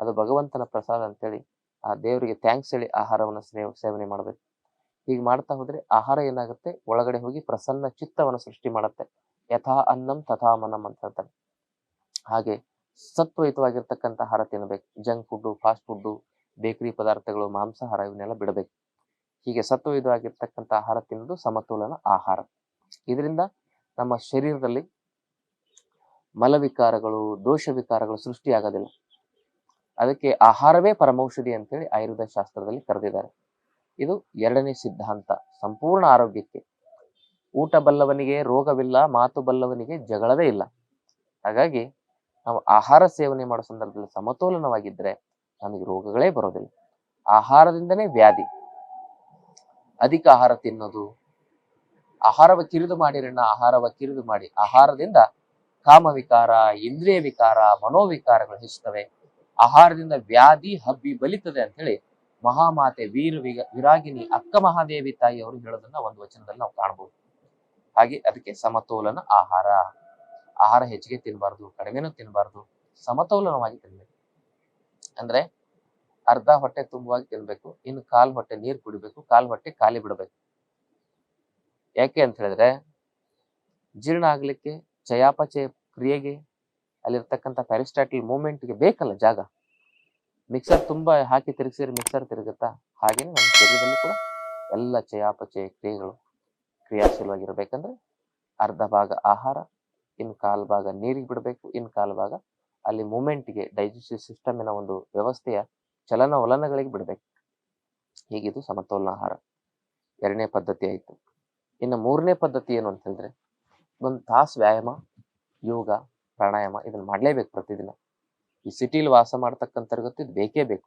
ಅದು ಭಗವಂತನ ಪ್ರಸಾದ ಅಂತೇಳಿ, ಆ ದೇವರಿಗೆ ಥ್ಯಾಂಕ್ಸ್ ಹೇಳಿ ಆಹಾರವನ್ನು ಸೇವ- ಸೇವನೆ ಮಾಡಬೇಕು. ಹೀಗೆ ಮಾಡ್ತಾ ಹೋದ್ರೆ ಆಹಾರ ಏನಾಗುತ್ತೆ? ಒಳಗಡೆ ಹೋಗಿ ಪ್ರಸನ್ನ ಚಿತ್ತವನ್ನು ಸೃಷ್ಟಿ ಮಾಡುತ್ತೆ. ಯಥಾ ಅನ್ನಂ ತಥಾ ಮನಂ ಅಂತ ಹೇಳ್ತಾರೆ. ಹಾಗೆ ಸತ್ವಯುತವಾಗಿರ್ತಕ್ಕಂಥ ಆಹಾರ ತಿನ್ನಬೇಕು junk food fast food bakery ಪದಾರ್ಥಗಳು, ಮಾಂಸಾಹಾರ ಇವನ್ನೆಲ್ಲ ಬಿಡಬೇಕು. ಹೀಗೆ ಸತ್ವಯುತವಾಗಿರ್ತಕ್ಕಂಥ ಆಹಾರ ತಿನ್ನೋದು ಸಮತೋಲನ ಆಹಾರ. ಇದರಿಂದ ನಮ್ಮ ಶರೀರದಲ್ಲಿ ಮಲವಿಕಾರಗಳು ದೋಷ ವಿಕಾರಗಳು ಸೃಷ್ಟಿಯಾಗೋದಿಲ್ಲ. ಅದಕ್ಕೆ ಆಹಾರವೇ ಪರಮೌಷಧಿ ಅಂತೇಳಿ ಆಯುರ್ವೇದ ಶಾಸ್ತ್ರದಲ್ಲಿ ಕರೆದಿದ್ದಾರೆ. ಇದು ಎರಡನೇ ಸಿದ್ಧಾಂತ. ಸಂಪೂರ್ಣ ಆರೋಗ್ಯಕ್ಕೆ. ಊಟ ಬಲ್ಲವನಿಗೆ ರೋಗವಿಲ್ಲ, ಮಾತು ಬಲ್ಲವನಿಗೆ ಜಗಳವೇ ಇಲ್ಲ. ಹಾಗಾಗಿ ನಾವು ಆಹಾರ ಸೇವನೆ ಮಾಡೋ ಸಂದರ್ಭದಲ್ಲಿ ಸಮತೋಲನವಾಗಿದ್ದರೆ ನಮಗೆ ರೋಗಗಳೇ ಬರೋದಿಲ್ಲ. ಆಹಾರದಿಂದನೇ ವ್ಯಾಧಿ. ಅಧಿಕ ಆಹಾರ ತಿನ್ನೋದು, ಆಹಾರವ ಕಿರಿದು ಮಾಡಿರಣ್ಣ ಆಹಾರವ ಕಿರಿದು ಮಾಡಿ, ಆಹಾರದಿಂದ ಕಾಮವಿಕಾರ ಇಂದ್ರಿಯ ವಿಕಾರ ಮನೋವಿಕಾರಗಳು ಹೆಚ್ಚುತ್ತವೆ. ಆಹಾರದಿಂದ ವ್ಯಾಧಿ, ಹಬ್ಬಿ ಬಲಿತದೆ ಅಂತ ಹೇಳಿ ಮಹಾಮಾತೆ ವೀರ ವಿರಾಗಿನಿ ಅಕ್ಕ ಮಹಾದೇವಿ ತಾಯಿ ಅವರು ಹೇಳೋದನ್ನ ಒಂದು ವಚನದಲ್ಲಿ ನಾವು ಕಾಣಬಹುದು ಹಾಗೆ ಅದಕ್ಕೆ ಸಮತೋಲನ ಆಹಾರ. ಆಹಾರ ಹೆಚ್ಚಿಗೆ ತಿನ್ನಬಾರ್ದು ಕಡಿಮೆನೂ ತಿನ್ನಬಾರ್ದು ಸಮತೋಲನವಾಗಿ ತಿನ್ಬೇಕು. ಅಂದ್ರೆ ಅರ್ಧ ಹೊಟ್ಟೆ ತುಂಬುವಾಗಿ ತಿನ್ಬೇಕು, ಇನ್ನು ಕಾಲ್ ಹೊಟ್ಟೆ ನೀರು ಕುಡಿಬೇಕು, ಕಾಲ್ ಹೊಟ್ಟೆ ಖಾಲಿ ಬಿಡಬೇಕು. ಯಾಕೆ ಅಂತ ಹೇಳಿದ್ರೆ ಜೀರ್ಣ ಆಗ್ಲಿಕ್ಕೆ ಚಯಾಪಚಯ ಕ್ರಿಯೆಗೆ ಅಲ್ಲಿರ್ತಕ್ಕಂಥ ಪ್ಯಾರಿಸ್ಟಾಟಲ್ ಮೂಮೆಂಟ್ಗೆ ಬೇಕಲ್ಲ ಜಾಗ. ಮಿಕ್ಸರ್ ತುಂಬಾ ಹಾಕಿ ತಿರುಗಿಸಿದ್ರೆ ಮಿಕ್ಸರ್ ತಿರುಗುತ್ತಾ? ಹಾಗೇನೆ ನಮ್ಮ ಶರೀರದಲ್ಲೂ ಕೂಡ ಎಲ್ಲ ಚಯಾಪಚಯ ಕ್ರಿಯೆಗಳು ಕ್ರಿಯಾಶೀಲವಾಗಿರಬೇಕಂದ್ರೆ ಅರ್ಧ ಭಾಗ ಆಹಾರ, ಇನ್ ಕಾಲ್ ಭಾಗ ನೀರಿಗೆ ಬಿಡಬೇಕು, ಇನ್ ಕಾಲ್ ಭಾಗ ಅಲ್ಲಿ ಮೂಮೆಂಟ್ಗೆ ಡೈಜೆಸ್ಟಿವ್ ಸಿಸ್ಟಮಿನ ಒಂದು ವ್ಯವಸ್ಥೆಯ ಚಲನವಲನಗಳಿಗೆ ಬಿಡಬೇಕು. ಹೀಗಿದು ಸಮತೋಲನ ಆಹಾರ. ಎರಡನೇ ಪದ್ಧತಿ ಆಯಿತು. ಇನ್ನು ಮೂರನೇ ಪದ್ಧತಿ ಏನು ಅಂತ ಹೇಳಿದ್ರೆ ಒಂದು ತಾಸು ವ್ಯಾಯಾಮ, ಯೋಗ, ಪ್ರಾಣಾಯಾಮ ಇದನ್ನ ಮಾಡಲೇಬೇಕು ಪ್ರತಿದಿನ. ಈ ಸಿಟಿಲಿ ವಾಸ ಮಾಡ್ತಕ್ಕಂಥವ್ರಿಗಂತೂ ಇದು ಬೇಕೇ ಬೇಕು.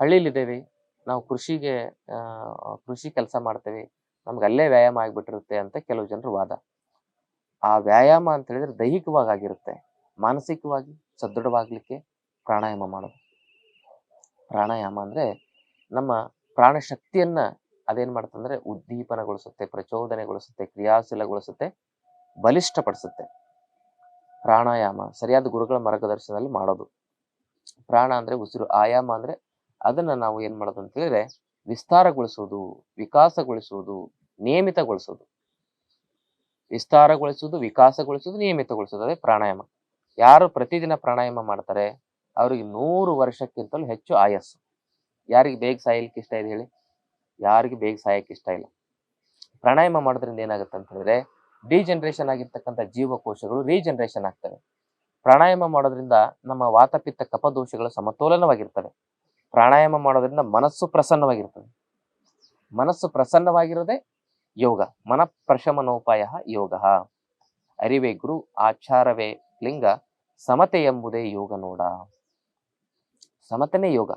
ಹಳ್ಳಿಲಿದ್ದೇವೆ, ನಾವು ಕೃಷಿಗೆ ಕೃಷಿ ಕೆಲಸ ಮಾಡ್ತೇವೆ, ನಮ್ಗೆ ಅಲ್ಲೇ ವ್ಯಾಯಾಮ ಆಗಿಬಿಟ್ಟಿರುತ್ತೆ ಅಂತ ಕೆಲವು ಜನರು ವಾದ. ಆ ವ್ಯಾಯಾಮ ಅಂತ ಹೇಳಿದ್ರೆ ದೈಹಿಕವಾಗಿ ಆಗಿರುತ್ತೆ ಮಾನಸಿಕವಾಗಿ ಸದೃಢವಾಗಲಿಕ್ಕೆ ಪ್ರಾಣಾಯಾಮ ಮಾಡೋದು. ಪ್ರಾಣಾಯಾಮ ಅಂದರೆ ನಮ್ಮ ಪ್ರಾಣಶಕ್ತಿಯನ್ನು ಅದೇನ್ ಮಾಡ್ತಂದ್ರೆ ಉದ್ದೀಪನಗೊಳಿಸುತ್ತೆ, ಪ್ರಚೋದನೆಗೊಳಿಸುತ್ತೆ, ಕ್ರಿಯಾಶೀಲಗೊಳಿಸುತ್ತೆ ಬಲಿಷ್ಠಪಡಿಸುತ್ತೆ. ಪ್ರಾಣಾಯಾಮ, ಸರಿಯಾದ ಗುರುಗಳ ಮಾರ್ಗದರ್ಶನದಲ್ಲಿ ಮಾಡೋದು. ಪ್ರಾಣ ಅಂದ್ರೆ ಉಸಿರು, ಆಯಾಮ ಅಂದ್ರೆ ಅದನ್ನ ನಾವು ಏನ್ ಮಾಡೋದು ಅಂತ ಹೇಳಿದ್ರೆ ವಿಸ್ತಾರಗೊಳಿಸುವುದು ವಿಕಾಸಗೊಳಿಸುವುದು ನಿಯಮಿತಗೊಳಿಸುವುದು ವಿಸ್ತಾರಗೊಳಿಸುವುದು ವಿಕಾಸಗೊಳಿಸುವುದು ನಿಯಮಿತಗೊಳಿಸುವುದು ಅದೇ ಪ್ರಾಣಾಯಾಮ. ಯಾರು ಪ್ರತಿದಿನ ಪ್ರಾಣಾಯಾಮ ಮಾಡ್ತಾರೆ, ಅವರಿಗೆ ನೂರು ವರ್ಷಕ್ಕಿಂತಲೂ ಹೆಚ್ಚು ಆಯಸ್ಸು. ಯಾರಿಗೆ ಬೇಗ ಸಾಯಲಿಕ್ಕೆ ಇಷ್ಟ ಇದೆ ಹೇಳಿ? ಯಾರಿಗೆ ಬೇಗ ಸಾಯಕ್ಕೆ ಇಷ್ಟ ಇಲ್ಲ. ಪ್ರಾಣಾಯಾಮ ಮಾಡೋದ್ರಿಂದ ಏನಾಗುತ್ತೆ ಅಂತ ಹೇಳಿದ್ರೆ ಡಿಜನರೇಷನ್ ಆಗಿರ್ತಕ್ಕಂಥ ಜೀವಕೋಶಗಳು ರೀಜನರೇಷನ್ ಆಗ್ತವೆ. ಪ್ರಾಣಾಯಾಮ ಮಾಡೋದ್ರಿಂದ ನಮ್ಮ ವಾತಪಿತ್ತ ಕಪದೋಷಗಳು ಸಮತೋಲನವಾಗಿರ್ತವೆ. ಪ್ರಾಣಾಯಾಮ ಮಾಡೋದ್ರಿಂದ ಮನಸ್ಸು ಪ್ರಸನ್ನವಾಗಿರ್ತದೆ. ಮನಸ್ಸು ಪ್ರಸನ್ನವಾಗಿರೋದೇ ಯೋಗ. ಮನ ಪ್ರಶಮನೋಪಾಯ ಯೋಗ. ಅರಿವೇ ಗುರು, ಆಚಾರವೇ ಲಿಂಗ, ಸಮತೆ ಎಂಬುದೇ ಯೋಗ ನೋಡ. ಸಮತನೇ ಯೋಗ.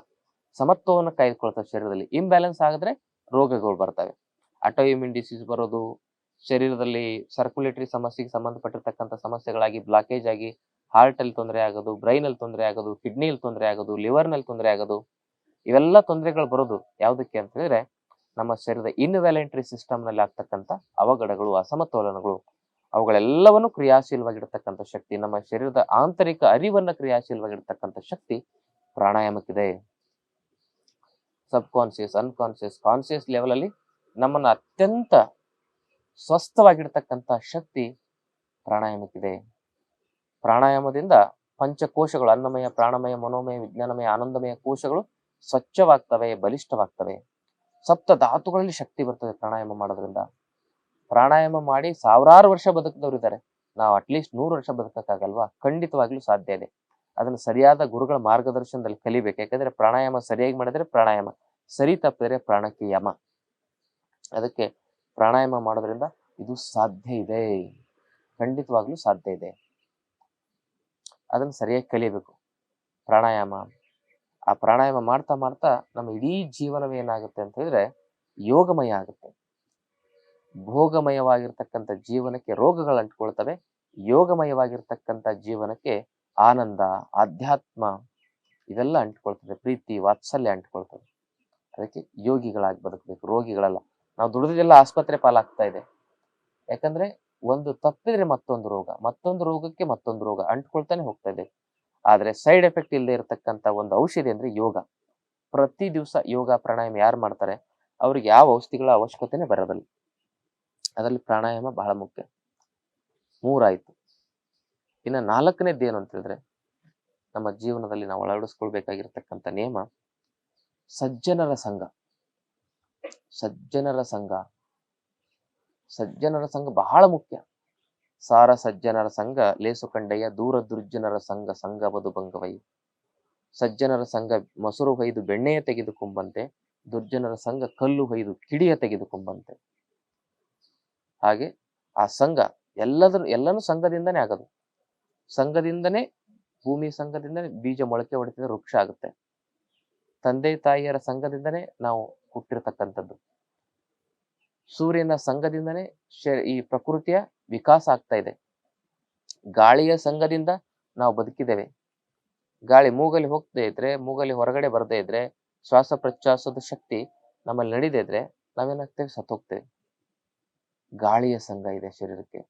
ಸಮತ್ವವನ್ನು ಕಾಯ್ದುಕೊಳ್ತವೆ ಶರೀರದಲ್ಲಿ. ಇಂಬ್ಯಾಲೆನ್ಸ್ ಆಗಿದ್ರೆ ರೋಗಗಳು ಬರ್ತವೆ. ಅಟೋಯಿಮಿನ್ ಡಿಸೀಸ್ ಬರೋದು ಶರೀರದಲ್ಲಿ ಸರ್ಕ್ಯುಲೇಟರಿ ಸಮಸ್ಯೆಗೆ ಸಂಬಂಧಪಟ್ಟಿರ್ತಕ್ಕಂಥ ಸಮಸ್ಯೆಗಳಾಗಿ ಬ್ಲಾಕೇಜ್ ಆಗಿ ಹಾರ್ಟ್ ಅಲ್ಲಿ ತೊಂದರೆ ಆಗೋದು ಬ್ರೈನ್ ಅಲ್ಲಿ ತೊಂದರೆ ಆಗೋದು ಕಿಡ್ನಿಯಲ್ಲಿ ತೊಂದರೆ ಆಗೋದು ಲಿವರ್ನಲ್ಲಿ ತೊಂದರೆ ಆಗೋದು, ಇವೆಲ್ಲ ತೊಂದರೆಗಳು ಬರೋದು ಯಾವುದಕ್ಕೆ ಅಂತ ಹೇಳಿದ್ರೆ ನಮ್ಮ ಶರೀರದ ಇನ್ವ್ಯಾಲೆಂಟ್ರಿ ಸಿಸ್ಟಮ್ನಲ್ಲಿ ಆಗ್ತಕ್ಕಂಥ ಅವಘಡಗಳು, ಅಸಮತೋಲನಗಳು, ಅವುಗಳೆಲ್ಲವನ್ನು ಕ್ರಿಯಾಶೀಲವಾಗಿರ್ತಕ್ಕಂಥ ಶಕ್ತಿ, ನಮ್ಮ ಶರೀರದ ಆಂತರಿಕ ಅರಿವನ್ನ ಕ್ರಿಯಾಶೀಲವಾಗಿರ್ತಕ್ಕಂಥ ಶಕ್ತಿ ಪ್ರಾಣಾಯಾಮಕ್ಕಿದೆ. Sub conscious unconscious conscious level ಅಲ್ಲಿ ನಮ್ಮನ್ನ ಅತ್ಯಂತ ಸ್ವಸ್ಥವಾಗಿರ್ತಕ್ಕಂಥ ಶಕ್ತಿ ಪ್ರಾಣಾಯಾಮಕ್ಕಿದೆ. ಪ್ರಾಣಾಯಾಮದಿಂದ ಪಂಚಕೋಶಗಳು, ಅನ್ನಮಯ, ಪ್ರಾಣಮಯ, ಮನೋಮಯ, ವಿಜ್ಞಾನಮಯ, ಆನಂದಮಯ ಕೋಶಗಳು ಸ್ವಚ್ಛವಾಗ್ತವೆ, ಬಲಿಷ್ಠವಾಗ್ತವೆ. ಸಪ್ತ ಧಾತುಗಳಲ್ಲಿ ಶಕ್ತಿ ಬರ್ತದೆ ಪ್ರಾಣಾಯಾಮ ಮಾಡೋದ್ರಿಂದ. ಪ್ರಾಣಾಯಾಮ ಮಾಡಿ ಸಾವಿರಾರು ವರ್ಷ ಬದುಕಿದವರು ಇದ್ದಾರೆ. ನಾವು ಅಟ್ಲೀಸ್ಟ್ ನೂರು ವರ್ಷ ಬದುಕಕ್ಕಾಗಲ್ವಾ? ಖಂಡಿತವಾಗ್ಲೂ ಸಾಧ್ಯ ಇದೆ. ಅದನ್ನು ಸರಿಯಾದ ಗುರುಗಳ ಮಾರ್ಗದರ್ಶನದಲ್ಲಿ ಕಲಿಬೇಕು. ಯಾಕಂದ್ರೆ ಪ್ರಾಣಾಯಾಮ ಸರಿಯಾಗಿ ಮಾಡಿದ್ರೆ ಪ್ರಾಣಾಯಾಮ, ಸರಿ ತಪ್ಪಿದ್ರೆ ಪ್ರಾಣಕ್ಕೆ ಯಮ. ಅದಕ್ಕೆ ಪ್ರಾಣಾಯಾಮ ಮಾಡೋದ್ರಿಂದ ಇದು ಸಾಧ್ಯ ಇದೆ. ಖಂಡಿತವಾಗ್ಲೂ ಸಾಧ್ಯ ಇದೆ. ಅದನ್ನು ಸರಿಯಾಗಿ ಕಲಿಬೇಕು. ಪ್ರಾಣಾಯಾಮ. ಆ ಪ್ರಾಣಾಯಾಮ ಮಾಡ್ತಾ ಮಾಡ್ತಾ ನಮ್ಮ ಇಡೀ ಜೀವನವೇ ಏನಾಗುತ್ತೆ ಅಂತ ಹೇಳಿದ್ರೆ ಯೋಗಮಯ ಆಗುತ್ತೆ. ಭೋಗಮಯವಾಗಿರ್ತಕ್ಕಂಥ ಜೀವನಕ್ಕೆ ರೋಗಗಳು ಅಂಟ್ಕೊಳ್ತವೆ. ಯೋಗಮಯವಾಗಿರ್ತಕ್ಕಂಥ ಜೀವನಕ್ಕೆ ಆನಂದ, ಆಧ್ಯಾತ್ಮ ಇವೆಲ್ಲ ಅಂಟ್ಕೊಳ್ತದೆ. ಪ್ರೀತಿ, ವಾತ್ಸಲ್ಯ ಅಂಟ್ಕೊಳ್ತದೆ. ಅದಕ್ಕೆ ಯೋಗಿಗಳಾಗಿ ಬದುಕಬೇಕು. ರೋಗಿಗಳಲ್ಲ. ನಾವು ದುಡಿದಿದ್ದೆಲ್ಲ ಆಸ್ಪತ್ರೆ ಪಾಲಾಗ್ತಾ ಇದೆ. ಯಾಕಂದ್ರೆ ಒಂದು ತಪ್ಪಿದ್ರೆ ಮತ್ತೊಂದು ರೋಗ, ಮತ್ತೊಂದು ರೋಗಕ್ಕೆ ಮತ್ತೊಂದು ರೋಗ ಅಂಟ್ಕೊಳ್ತಾನೆ ಹೋಗ್ತಾ ಇದೆ. ಆದ್ರೆ ಸೈಡ್ ಎಫೆಕ್ಟ್ ಇಲ್ಲದೆ ಇರತಕ್ಕಂತ ಒಂದು ಔಷಧಿ ಅಂದ್ರೆ ಯೋಗ. ಪ್ರತಿ ದಿವಸ ಯೋಗ ಪ್ರಾಣಾಯಾಮ ಯಾರು ಮಾಡ್ತಾರೆ? ಅವ್ರಿಗೆ ಯಾವ ಔಷಧಿಗಳ ಅವಶ್ಯಕತೆನೆ ಬರೋದಿಲ್ಲ. ಅದರಲ್ಲಿ ಪ್ರಾಣಾಯಾಮ ಬಹಳ ಮುಖ್ಯ. ಮೂರಾಯ್ತು. ಇನ್ನು ನಾಲ್ಕನೇದ್ದು ಏನು ಅಂತ ನಮ್ಮ ಜೀವನದಲ್ಲಿ ನಾವು ಅಳವಡಿಸ್ಕೊಳ್ಬೇಕಾಗಿರ್ತಕ್ಕಂಥ ನಿಯಮ, ಸಜ್ಜನರ ಸಂಘ. ಸಜ್ಜನರ ಸಂಘ. ಸಜ್ಜನರ ಸಂಘ ಬಹಳ ಮುಖ್ಯ. ಸಾರ ಸಜ್ಜನರ ಸಂಘ, ಲೇಸು ಕಂಡೆಯ ದೂರ ದುರ್ಜನರ ಸಂಘ ಸಂಘ ಬದು ಭಂಗವೈ ಸಜ್ಜನರ ಸಂಘ ಮೊಸರು ಹೊಯ್ದು ಬೆಣ್ಣೆಯ ತೆಗೆದುಕೊಂಬಂತೆ, ದುರ್ಜನರ ಸಂಘ ಕಲ್ಲು ಹೊಯ್ದು ಕಿಡಿಯ ತೆಗೆದುಕೊಂಬಂತೆ. ಹಾಗೆ ಆ ಸಂಘ ಎಲ್ಲದರ, ಎಲ್ಲನೂ ಸಂಘದಿಂದನೇ ಆಗದು. ಸಂಘದಿಂದನೇ, ಭೂಮಿ ಸಂಘದಿಂದನೇ ಬೀಜ ಮೊಳಕೆ ಹೊಡಿತಿದ್ರೆ ವೃಕ್ಷ ಆಗುತ್ತೆ. ತಂದೆ ತಾಯಿಯರ ಸಂಘದಿಂದನೇ ನಾವು ಹುಟ್ಟಿರ್ತಕ್ಕಂಥದ್ದು. ಸೂರ್ಯನ ಸಂಘದಿಂದನೇ ಈ ಪ್ರಕೃತಿಯ ವಿಕಾಸ ಆಗ್ತಾ ಇದೆ. ಗಾಳಿಯ ಸಂಘದಿಂದ ನಾವು ಬದುಕಿದ್ದೇವೆ. ಗಾಳಿ ಮೂಗಲ್ಲಿ ಹೋಗ್ತಾ ಇದ್ರೆ, ಮೂಗಲ್ಲಿ ಹೊರಗಡೆ ಬರದೇ ಇದ್ರೆ, ಶ್ವಾಸ ಪ್ರಶ್ವಾಸದ ಶಕ್ತಿ ನಮ್ಮಲ್ಲಿ ನಡೀದೇ ಇದ್ರೆ ನಾವೇನಾಗ್ತೇವೆ? ಸತ್ತೋಗ್ತೇವೆ. ಗಾಳಿಯ ಸಂಘ ಇದೆ ಶರೀರಕ್ಕೆ.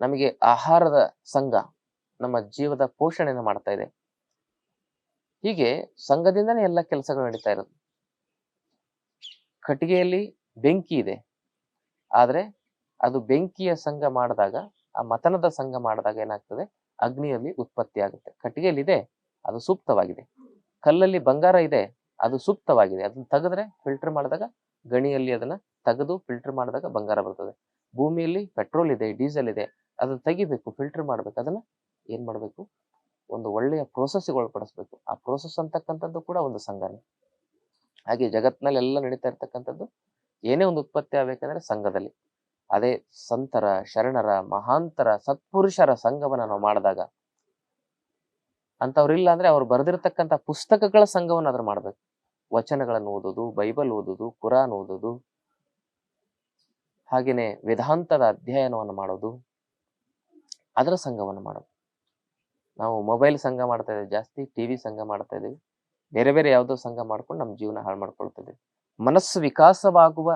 ನಮಗೆ ಆಹಾರದ ಸಂಘ ನಮ್ಮ ಜೀವದ ಪೋಷಣೆಯನ್ನು ಮಾಡ್ತಾ ಇದೆ. ಹೀಗೆ ಸಂಘದಿಂದನೇ ಎಲ್ಲ ಕೆಲಸಗಳು ನಡೀತಾ ಇರೋದು. ಕಟ್ಟಿಗೆಯಲ್ಲಿ ಬೆಂಕಿ ಇದೆ. ಆದರೆ ಅದು ಬೆಂಕಿಯ ಸಂಘ ಮಾಡಿದಾಗ, ಆ ಮತನದ ಸಂಘ ಮಾಡಿದಾಗ ಏನಾಗ್ತದೆ? ಅಗ್ನಿಯಲ್ಲಿ ಉತ್ಪತ್ತಿ ಆಗುತ್ತೆ. ಕಟ್ಟಿಗೆಯಲ್ಲಿ ಇದೆ ಅದು ಸೂಕ್ತವಾಗಿದೆ. ಕಲ್ಲಲ್ಲಿ ಬಂಗಾರ ಇದೆ, ಅದು ಸೂಕ್ತವಾಗಿದೆ. ಅದನ್ನ ತೆಗೆದ್ರೆ ಫಿಲ್ಟರ್ ಮಾಡಿದಾಗ, ಗಣಿಯಲ್ಲಿ ಅದನ್ನ ತೆಗೆದು ಫಿಲ್ಟರ್ ಮಾಡಿದಾಗ ಬಂಗಾರ ಬರ್ತದೆ. ಭೂಮಿಯಲ್ಲಿ ಪೆಟ್ರೋಲ್ ಇದೆ ಡೀಸೆಲ್ ಇದೆ, ಅದನ್ನ ತೆಗಿಬೇಕು ಫಿಲ್ಟರ್ ಮಾಡ್ಬೇಕು. ಅದನ್ನ ಏನ್ ಮಾಡ್ಬೇಕು? ಒಂದು ಒಳ್ಳೆಯ ಪ್ರೋಸೆಸ್ಗೆ ಒಳಪಡಿಸ್ಬೇಕು. ಆ ಪ್ರೋಸೆಸ್ ಅಂತಕ್ಕಂಥದ್ದು ಕೂಡ ಒಂದು ಸಂಘನೇ. ಹಾಗೆ ಜಗತ್ತಿನಲ್ಲಿ ಎಲ್ಲ ನಡೀತಾ ಇರ್ತಕ್ಕಂಥದ್ದು ಏನೇ ಒಂದು ಉತ್ಪತ್ತಿ ಆಗ್ಬೇಕಂದ್ರೆ ಸಂಘದಲ್ಲಿ. ಅದೇ ಸಂತರ, ಶರಣರ, ಮಹಾಂತರ, ಸತ್ಪುರುಷರ ಸಂಘವನ್ನ ನಾವು ಮಾಡಿದಾಗ ಅಂತವ್ರಿಲ್ಲ ಅಂದ್ರೆ ಅವ್ರು ಬರೆದಿರ್ತಕ್ಕಂಥ ಪುಸ್ತಕಗಳ ಸಂಘವನ್ನು ಅದ್ರ ಮಾಡ್ಬೇಕು. ವಚನಗಳನ್ನು ಓದೋದು, ಬೈಬಲ್ ಓದೋದು, ಕುರಾನ್ ಓದೋದು, ಹಾಗೇನೆ ವೇದಾಂತದ ಅಧ್ಯಯನವನ್ನು ಮಾಡೋದು, ಅದರ ಸಂಘವನ್ನು ಮಾಡೋದು. ನಾವು ಮೊಬೈಲ್ ಸಂಘ ಮಾಡ್ತಾ ಇದ್ದೀವಿ ಜಾಸ್ತಿ ಟಿವಿ ಸಂಘ ಮಾಡ್ತಾ ಇದೀವಿ ಬೇರೆ ಬೇರೆ ಯಾವುದೋ ಸಂಘ ಮಾಡ್ಕೊಂಡು ನಮ್ಮ ಜೀವನ ಹಾಳು ಮಾಡ್ಕೊಳ್ತದೆ. ಮನಸ್ಸು ವಿಕಾಸವಾಗುವ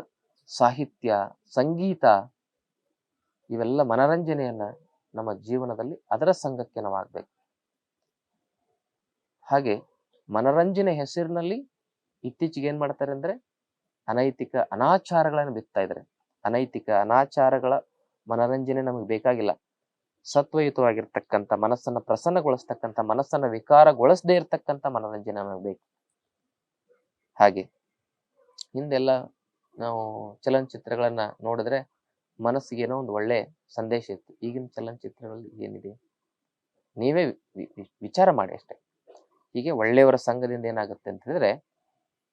ಸಾಹಿತ್ಯ, ಸಂಗೀತ ಇವೆಲ್ಲ ಮನರಂಜನೆಯನ್ನ ನಮ್ಮ ಜೀವನದಲ್ಲಿ ಅದರ ಸಂಘಕ್ಕೆ ನಾವು ಆಗ್ಬೇಕು ಹಾಗೆ ಮನರಂಜನೆ ಹೆಸರಿನಲ್ಲಿ ಇತ್ತೀಚೆಗೆ ಏನ್ ಮಾಡ್ತಾರೆ ಅಂದ್ರೆ ಅನೈತಿಕ ಅನಾಚಾರಗಳನ್ನು ಬಿತ್ತಾ ಇದ್ದಾರೆ. ಅನೈತಿಕ ಅನಾಚಾರಗಳ ಮನರಂಜನೆ ನಮಗೆ ಬೇಕಾಗಿಲ್ಲ. ಸತ್ವಯುತವಾಗಿರ್ತಕ್ಕಂಥ ಮನಸ್ಸನ್ನ ಪ್ರಸನ್ನಗೊಳಿಸ್ತಕ್ಕಂಥ ಮನಸ್ಸನ್ನ ವಿಕಾರಗೊಳಿಸದೇ ಇರತಕ್ಕಂಥ ಮನೋರಂಜನೆ ನಮಗೆ ಬೇಕು ಹಾಗೆ. ಹಿಂದೆಲ್ಲ ನಾವು ಚಲನಚಿತ್ರಗಳನ್ನ ನೋಡಿದ್ರೆ ಮನಸ್ಸಿಗೆ ಏನೋ ಒಂದು ಒಳ್ಳೆ ಸಂದೇಶ ಇತ್ತು. ಈಗಿನ ಚಲನಚಿತ್ರಗಳಲ್ಲಿ ಏನಿದೆ? ನೀವೇ ವಿಚಾರ ಮಾಡಿ ಅಷ್ಟೇ. ಹೀಗೆ ಒಳ್ಳೆಯವರ ಸಂಘದಿಂದ ಏನಾಗುತ್ತೆ ಅಂತ ಹೇಳಿದ್ರೆ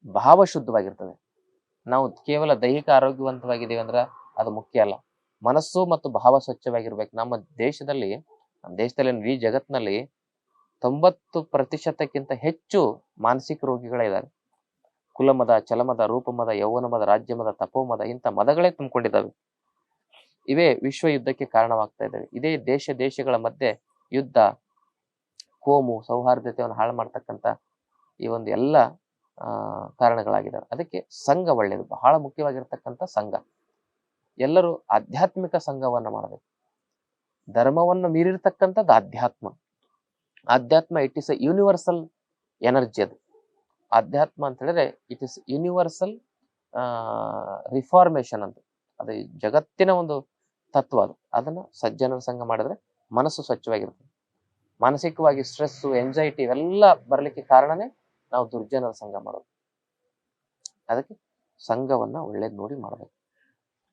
ಭಾವ ಶುದ್ಧವಾಗಿರ್ತದೆ ನಾವು ಕೇವಲ ದೈಹಿಕ ಆರೋಗ್ಯವಂತವಾಗಿದ್ದೀವಿ ಅಂದ್ರೆ ಅದು ಮುಖ್ಯ ಅಲ್ಲ. ಮನಸ್ಸು ಮತ್ತು ಭಾವ ಸ್ವಚ್ಛವಾಗಿರ್ಬೇಕು. ನಮ್ಮ ದೇಶದಲ್ಲಿ ನಮ್ಮ ದೇಶದಲ್ಲಿ ಈ ಜಗತ್ತಿನಲ್ಲಿ ತೊಂಬತ್ತು ಪ್ರತಿಶತಕ್ಕಿಂತ ಹೆಚ್ಚು ಮಾನಸಿಕ ರೋಗಿಗಳಿದ್ದಾರೆ. ಕುಲಮದ, ಚಲಮದ, ರೂಪಮದ, ಯೌವನಮದ, ರಾಜ್ಯಮದ, ತಪೋಮದ ಇಂಥ ಮದಗಳೇ ತುಂಬಿಕೊಂಡಿದ್ದಾವೆ. ಇವೇ ವಿಶ್ವ ಯುದ್ಧಕ್ಕೆ ಕಾರಣವಾಗ್ತಾ ಇದ್ದಾವೆ. ಇದೇ ದೇಶ ದೇಶಗಳ ಮಧ್ಯೆ ಯುದ್ಧ, ಕೋಮು, ಸೌಹಾರ್ದತೆಯನ್ನು ಹಾಳು ಮಾಡ್ತಕ್ಕಂಥ ಈ ಒಂದು ಎಲ್ಲ ಕಾರಣಗಳಾಗಿದ್ದಾವೆ. ಅದಕ್ಕೆ ಸಂಘ ಒಳ್ಳೆಯದು ಬಹಳ ಮುಖ್ಯವಾಗಿರ್ತಕ್ಕಂಥ ಸಂಘ. ಎಲ್ಲರೂ ಆಧ್ಯಾತ್ಮಿಕ ಸಂಘವನ್ನ ಮಾಡಬೇಕು. ಧರ್ಮವನ್ನು ಮೀರಿರ್ತಕ್ಕಂಥದ್ದು ಆಧ್ಯಾತ್ಮ. ಆಧ್ಯಾತ್ಮ it is a universal energy ಅದು. ಆಧ್ಯಾತ್ಮ ಅಂತ ಹೇಳಿದ್ರೆ ಇಟ್ ಇಸ್ ಯೂನಿವರ್ಸಲ್ ರಿಫಾರ್ಮೇಶನ್ ಅಂತ. ಅದು ಜಗತ್ತಿನ ಒಂದು ತತ್ವ ಅದು. ಅದನ್ನು ಸಜ್ಜನರ ಸಂಘ ಮಾಡಿದ್ರೆ ಮನಸ್ಸು ಸ್ವಚ್ಛವಾಗಿರ್ತದೆ ಮಾನಸಿಕವಾಗಿ ಸ್ಟ್ರೆಸ್ಸು ಎಂಜೈಟಿ ಇವೆಲ್ಲ ಬರಲಿಕ್ಕೆ ಕಾರಣನೇ ನಾವು ದುರ್ಜನರ ಸಂಘ ಮಾಡೋದು. ಅದಕ್ಕೆ ಸಂಘವನ್ನ ಒಳ್ಳೇದು ನೋಡಿ ಮಾಡಬೇಕು.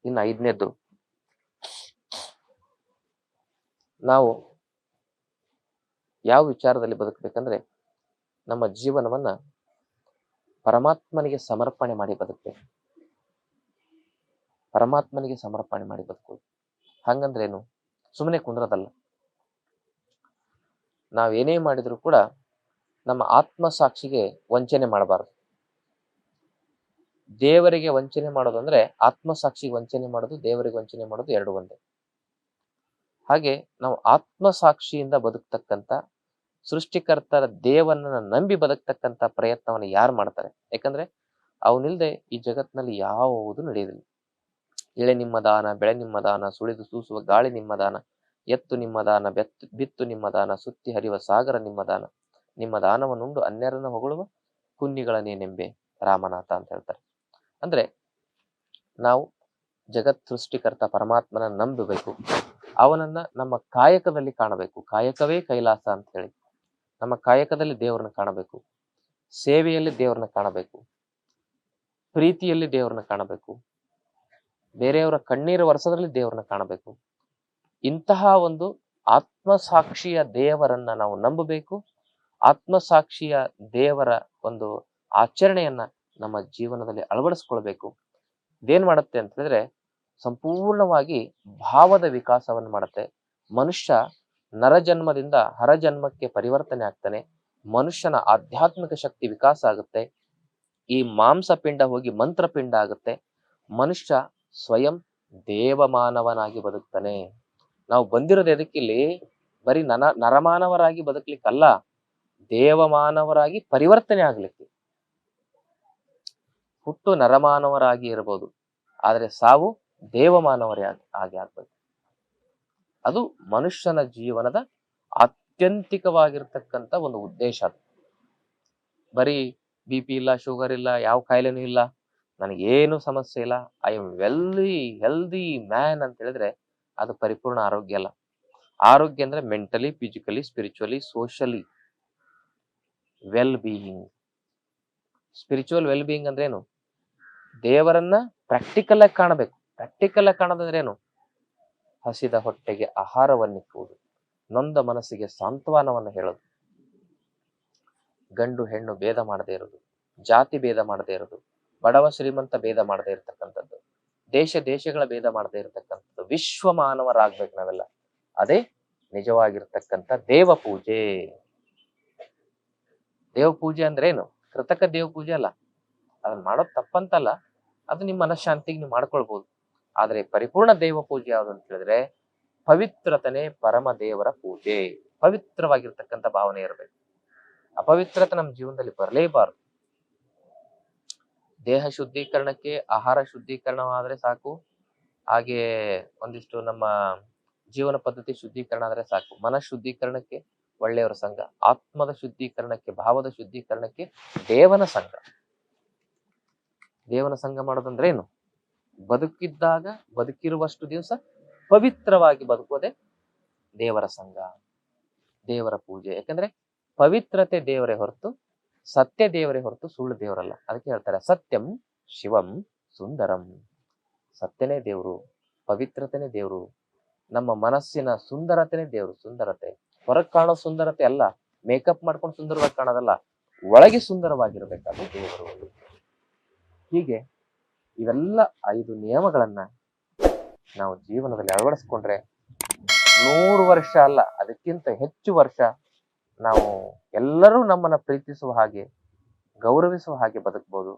ಇನ್ನು ಐದನೇದ್ದು ನಾವು ಯಾವ ವಿಚಾರದಲ್ಲಿ ಬದುಕಬೇಕಂದ್ರೆ ನಮ್ಮ ಜೀವನವನ್ನ ಪರಮಾತ್ಮನಿಗೆ ಸಮರ್ಪಣೆ ಮಾಡಿ ಬದುಕಬೇಕು. ಪರಮಾತ್ಮನಿಗೆ ಸಮರ್ಪಣೆ ಮಾಡಿ ಬದುಕುವುದು ಹಂಗಂದ್ರೇನು? ಸುಮ್ಮನೆ ಕುಂದ್ರದಲ್ಲ. ನಾವೇನೇ ಮಾಡಿದರೂ ಕೂಡ ನಮ್ಮ ಆತ್ಮ ಸಾಕ್ಷಿಗೆ ವಂಚನೆ ಮಾಡಬಾರದು. ದೇವರಿಗೆ ವಂಚನೆ ಮಾಡೋದು ಅಂದ್ರೆ ಆತ್ಮ ಸಾಕ್ಷಿಗೆ ವಂಚನೆ ಮಾಡೋದು, ದೇವರಿಗೆ ವಂಚನೆ ಮಾಡೋದು ಎರಡು ಒಂದೇ. ಹಾಗೆ ನಾವು ಆತ್ಮಸಾಕ್ಷಿಯಿಂದ ಬದುಕ್ತಕ್ಕಂಥ, ಸೃಷ್ಟಿಕರ್ತರ ದೇವನನ್ನ ನಂಬಿ ಬದುಕ್ತಕ್ಕಂಥ ಪ್ರಯತ್ನವನ್ನು ಯಾರು ಮಾಡ್ತಾರೆ? ಯಾಕಂದ್ರೆ ಅವನಿಲ್ಲದೆ ಈ ಜಗತ್ತಿನಲ್ಲಿ ಯಾವುದು ನಡೆಯುವುದಿಲ್ಲ ಎಳೆ ನಿಮ್ಮ ದಾನ, ಬೆಳೆ ನಿಮ್ಮ ದಾನ, ಸುಳಿದು ಸೂಸುವ ಗಾಳಿ ನಿಮ್ಮ ದಾನ, ಎತ್ತು ನಿಮ್ಮ ದಾನ, ಬೆತ್ತು, ಬಿತ್ತು ನಿಮ್ಮ ದಾನ, ಸುತ್ತಿ ಹರಿಯುವ ಸಾಗರ ನಿಮ್ಮ ದಾನ, ನಿಮ್ಮ ದಾನವನ್ನುಂಡು ಅನ್ಯರನ್ನ ಹೊಗಳುವ ಕುನ್ನಿಗಳನ್ನೇನೆಂಬೆ ರಾಮನಾಥ ಅಂತ ಹೇಳ್ತಾರೆ. ಅಂದ್ರೆ ನಾವು ಜಗತ್ ಸೃಷ್ಟಿಕರ್ತ ಪರಮಾತ್ಮನ ನಂಬಬೇಕು. ಅವನನ್ನ ನಮ್ಮ ಕಾಯಕದಲ್ಲಿ ಕಾಣಬೇಕು. ಕಾಯಕವೇ ಕೈಲಾಸ ಅಂತ ಹೇಳಿ ನಮ್ಮ ಕಾಯಕದಲ್ಲಿ ದೇವರನ್ನ ಕಾಣಬೇಕು. ಸೇವೆಯಲ್ಲಿ ದೇವರನ್ನ ಕಾಣಬೇಕು. ಪ್ರೀತಿಯಲ್ಲಿ ದೇವರನ್ನ ಕಾಣಬೇಕು. ಬೇರೆಯವರ ಕಣ್ಣೀರು ವರ್ಷದಲ್ಲಿ ದೇವರನ್ನ ಕಾಣಬೇಕು. ಇಂತಹ ಒಂದು ಆತ್ಮಸಾಕ್ಷಿಯ ದೇವರನ್ನ ನಾವು ನಂಬಬೇಕು. ಆತ್ಮಸಾಕ್ಷಿಯ ದೇವರ ಒಂದು ಆಚರಣೆಯನ್ನ ನಮ್ಮ ಜೀವನದಲ್ಲಿ ಅಳವಡಿಸ್ಕೊಳ್ಬೇಕು. ಇದೇನ್ ಮಾಡುತ್ತೆ ಅಂತಂದ್ರೆ ಸಂಪೂರ್ಣವಾಗಿ ಭಾವದ ವಿಕಾಸವನ್ನು ಮಾಡುತ್ತೆ. ಮನುಷ್ಯ ನರಜನ್ಮದಿಂದ ಹರಜನ್ಮಕ್ಕೆ ಪರಿವರ್ತನೆ ಆಗ್ತಾನೆ. ಮನುಷ್ಯನ ಆಧ್ಯಾತ್ಮಿಕ ಶಕ್ತಿ ವಿಕಾಸ ಆಗುತ್ತೆ. ಈ ಮಾಂಸಪಿಂಡ ಹೋಗಿ ಮಂತ್ರಪಿಂಡ ಆಗುತ್ತೆ. ಮನುಷ್ಯ ಸ್ವಯಂ ದೇವಮಾನವನಾಗಿ ಬದುಕ್ತಾನೆ. ನಾವು ಬಂದಿರೋದು ಎದಕ್ಕಿಲ್ಲಿ ಬರೀ ನನ ನರಮಾನವರಾಗಿ ಬದುಕ್ಲಿಕ್ಕಲ್ಲ, ದೇವಮಾನವರಾಗಿ ಪರಿವರ್ತನೆ ಆಗ್ಲಿಕ್ಕೆ. ಹುಟ್ಟು ನರಮಾನವರಾಗಿ ಇರಬಹುದು ಆದರೆ ಸಾವು ದೇವಮಾನವರೇ ಆಗಿ ಆಗಿ ಆಗ್ಬೇಕು. ಅದು ಮನುಷ್ಯನ ಜೀವನದ ಆತ್ಯಂತಿಕವಾಗಿರ್ತಕ್ಕಂಥ ಒಂದು ಉದ್ದೇಶ ಅದು. ಬರೀ ಬಿ ಪಿ ಇಲ್ಲ, ಶುಗರ್ ಇಲ್ಲ, ಯಾವ ಕಾಯಿಲೆನೂ ಇಲ್ಲ, ನನಗೇನು ಸಮಸ್ಯೆ ಇಲ್ಲ. I am wealthy healthy man ಅಂತ ಹೇಳಿದ್ರೆ ಅದು ಪರಿಪೂರ್ಣ ಆರೋಗ್ಯ ಅಲ್ಲ. ಆರೋಗ್ಯ ಅಂದ್ರೆ mentally, physically, spiritually, socially well being. Spiritual well being ಅಂದ್ರೆ ಏನು? ದೇವರನ್ನ ಪ್ರಾಕ್ಟಿಕಲ್ ಆಗಿ ಕಾಣಬೇಕು. ಪ್ರಾಕ್ಟಿಕಲ್ ಆಗಿ ಕಾಣೋದಂದ್ರೆ ಏನು ಹಸಿದ ಹೊಟ್ಟೆಗೆ ಆಹಾರವನ್ನಿಕ್ಕುವುದು ನೊಂದ ಮನಸ್ಸಿಗೆ ಸಾಂತ್ವನವನ್ನು ಹೇಳೋದು, ಗಂಡು ಹೆಣ್ಣು ಭೇದ ಮಾಡದೇ ಇರೋದು ಜಾತಿ ಭೇದ ಮಾಡದೇ ಇರೋದು ಬಡವ ಶ್ರೀಮಂತ ಭೇದ ಮಾಡದೇ ಇರತಕ್ಕಂಥದ್ದು, ದೇಶ ದೇಶಗಳ ಭೇದ ಮಾಡದೇ ಇರತಕ್ಕಂಥದ್ದು, ವಿಶ್ವ ಮಾನವರಾಗ್ಬೇಕು ನಾವೆಲ್ಲ. ಅದೇ ನಿಜವಾಗಿರ್ತಕ್ಕಂಥ ದೇವ ಪೂಜೆ. ದೇವ ಪೂಜೆ ಅಂದ್ರೆ ಏನು ಕೃತಕ ದೇವ ಪೂಜೆ ಅಲ್ಲ. ಅದನ್ನ ಮಾಡೋದು ತಪ್ಪಂತಲ್ಲ. ಅದು ನಿಮ್ಮ ಮನಃಶಾಂತಿಗೆ ನೀವು ಮಾಡ್ಕೊಳ್ಬಹುದು ಆದರೆ ಪರಿಪೂರ್ಣ ದೇವ ಪೂಜೆ ಯಾವುದು ಅಂತ ಹೇಳಿದ್ರೆ ಪವಿತ್ರತನೇ ಪರಮ ದೇವರ ಪೂಜೆ. ಪವಿತ್ರವಾಗಿರ್ತಕ್ಕಂಥ ಭಾವನೆ ಇರಬೇಕು. ಅಪವಿತ್ರತೆ ನಮ್ಮ ಜೀವನದಲ್ಲಿ ಬರಲೇಬಾರದು. ದೇಹ ಶುದ್ಧೀಕರಣಕ್ಕೆ, ಆಹಾರ ಶುದ್ಧೀಕರಣವಾದರೆ ಸಾಕು. ಹಾಗೆ ಒಂದಿಷ್ಟು ನಮ್ಮ ಜೀವನ ಪದ್ಧತಿ ಶುದ್ಧೀಕರಣ ಆದರೆ ಸಾಕು. ಮನ ಶುದ್ಧೀಕರಣಕ್ಕೆ ಒಳ್ಳೆಯವರ ಸಂಘ, ಆತ್ಮದ ಶುದ್ಧೀಕರಣಕ್ಕೆ, ಭಾವದ ಶುದ್ಧೀಕರಣಕ್ಕೆ ದೇವನ ಸಂಘ. ದೇವನ ಸಂಘ ಮಾಡೋದಂದ್ರೆ ಏನು ಬದುಕಿದ್ದಾಗ ಬದುಕಿರುವಷ್ಟು ದಿವಸ ಪವಿತ್ರವಾಗಿ ಬದುಕೋದೆ ದೇವರ ಸಂಘ, ದೇವರ ಪೂಜೆ. ಯಾಕಂದ್ರೆ ಪವಿತ್ರತೆ ದೇವರೇ ಹೊರತು, ಸತ್ಯ ದೇವರೇ ಹೊರತು ಸುಳ್ಳು ದೇವರಲ್ಲ. ಅದಕ್ಕೆ ಹೇಳ್ತಾರೆ, ಸತ್ಯಂ ಶಿವಂ ಸುಂದರಂ. ಸತ್ಯನೇ ದೇವರು, ಪವಿತ್ರತೆನೇ ದೇವರು. ನಮ್ಮ ಮನಸ್ಸಿನ ಸುಂದರತೆನೇ ದೇವರು, ಸುಂದರತೆ. ಹೊರಗೆ ಕಾಣೋ ಸುಂದರತೆ ಅಲ್ಲ, ಮೇಕಪ್ ಮಾಡ್ಕೊಂಡು ಸುಂದರವಾಗಿ ಕಾಣೋದಲ್ಲ, ಒಳಗೆ ಸುಂದರವಾಗಿರ್ಬೇಕಾದ್ರೆ ದೇವರು. ಹೀಗೆ ಇವೆಲ್ಲ ಐದು ನಿಯಮಗಳನ್ನ ನಾವು ಜೀವನದಲ್ಲಿ ಅಳವಡಿಸ್ಕೊಂಡ್ರೆ ನೂರು ವರ್ಷ ಅಲ್ಲ, ಅದಕ್ಕಿಂತ ಹೆಚ್ಚು ವರ್ಷ ನಾವು ಎಲ್ಲರೂ ನಮ್ಮನ್ನ ಪ್ರೀತಿಸುವ ಹಾಗೆ, ಗೌರವಿಸುವ ಹಾಗೆ ಬದುಕಬಹುದು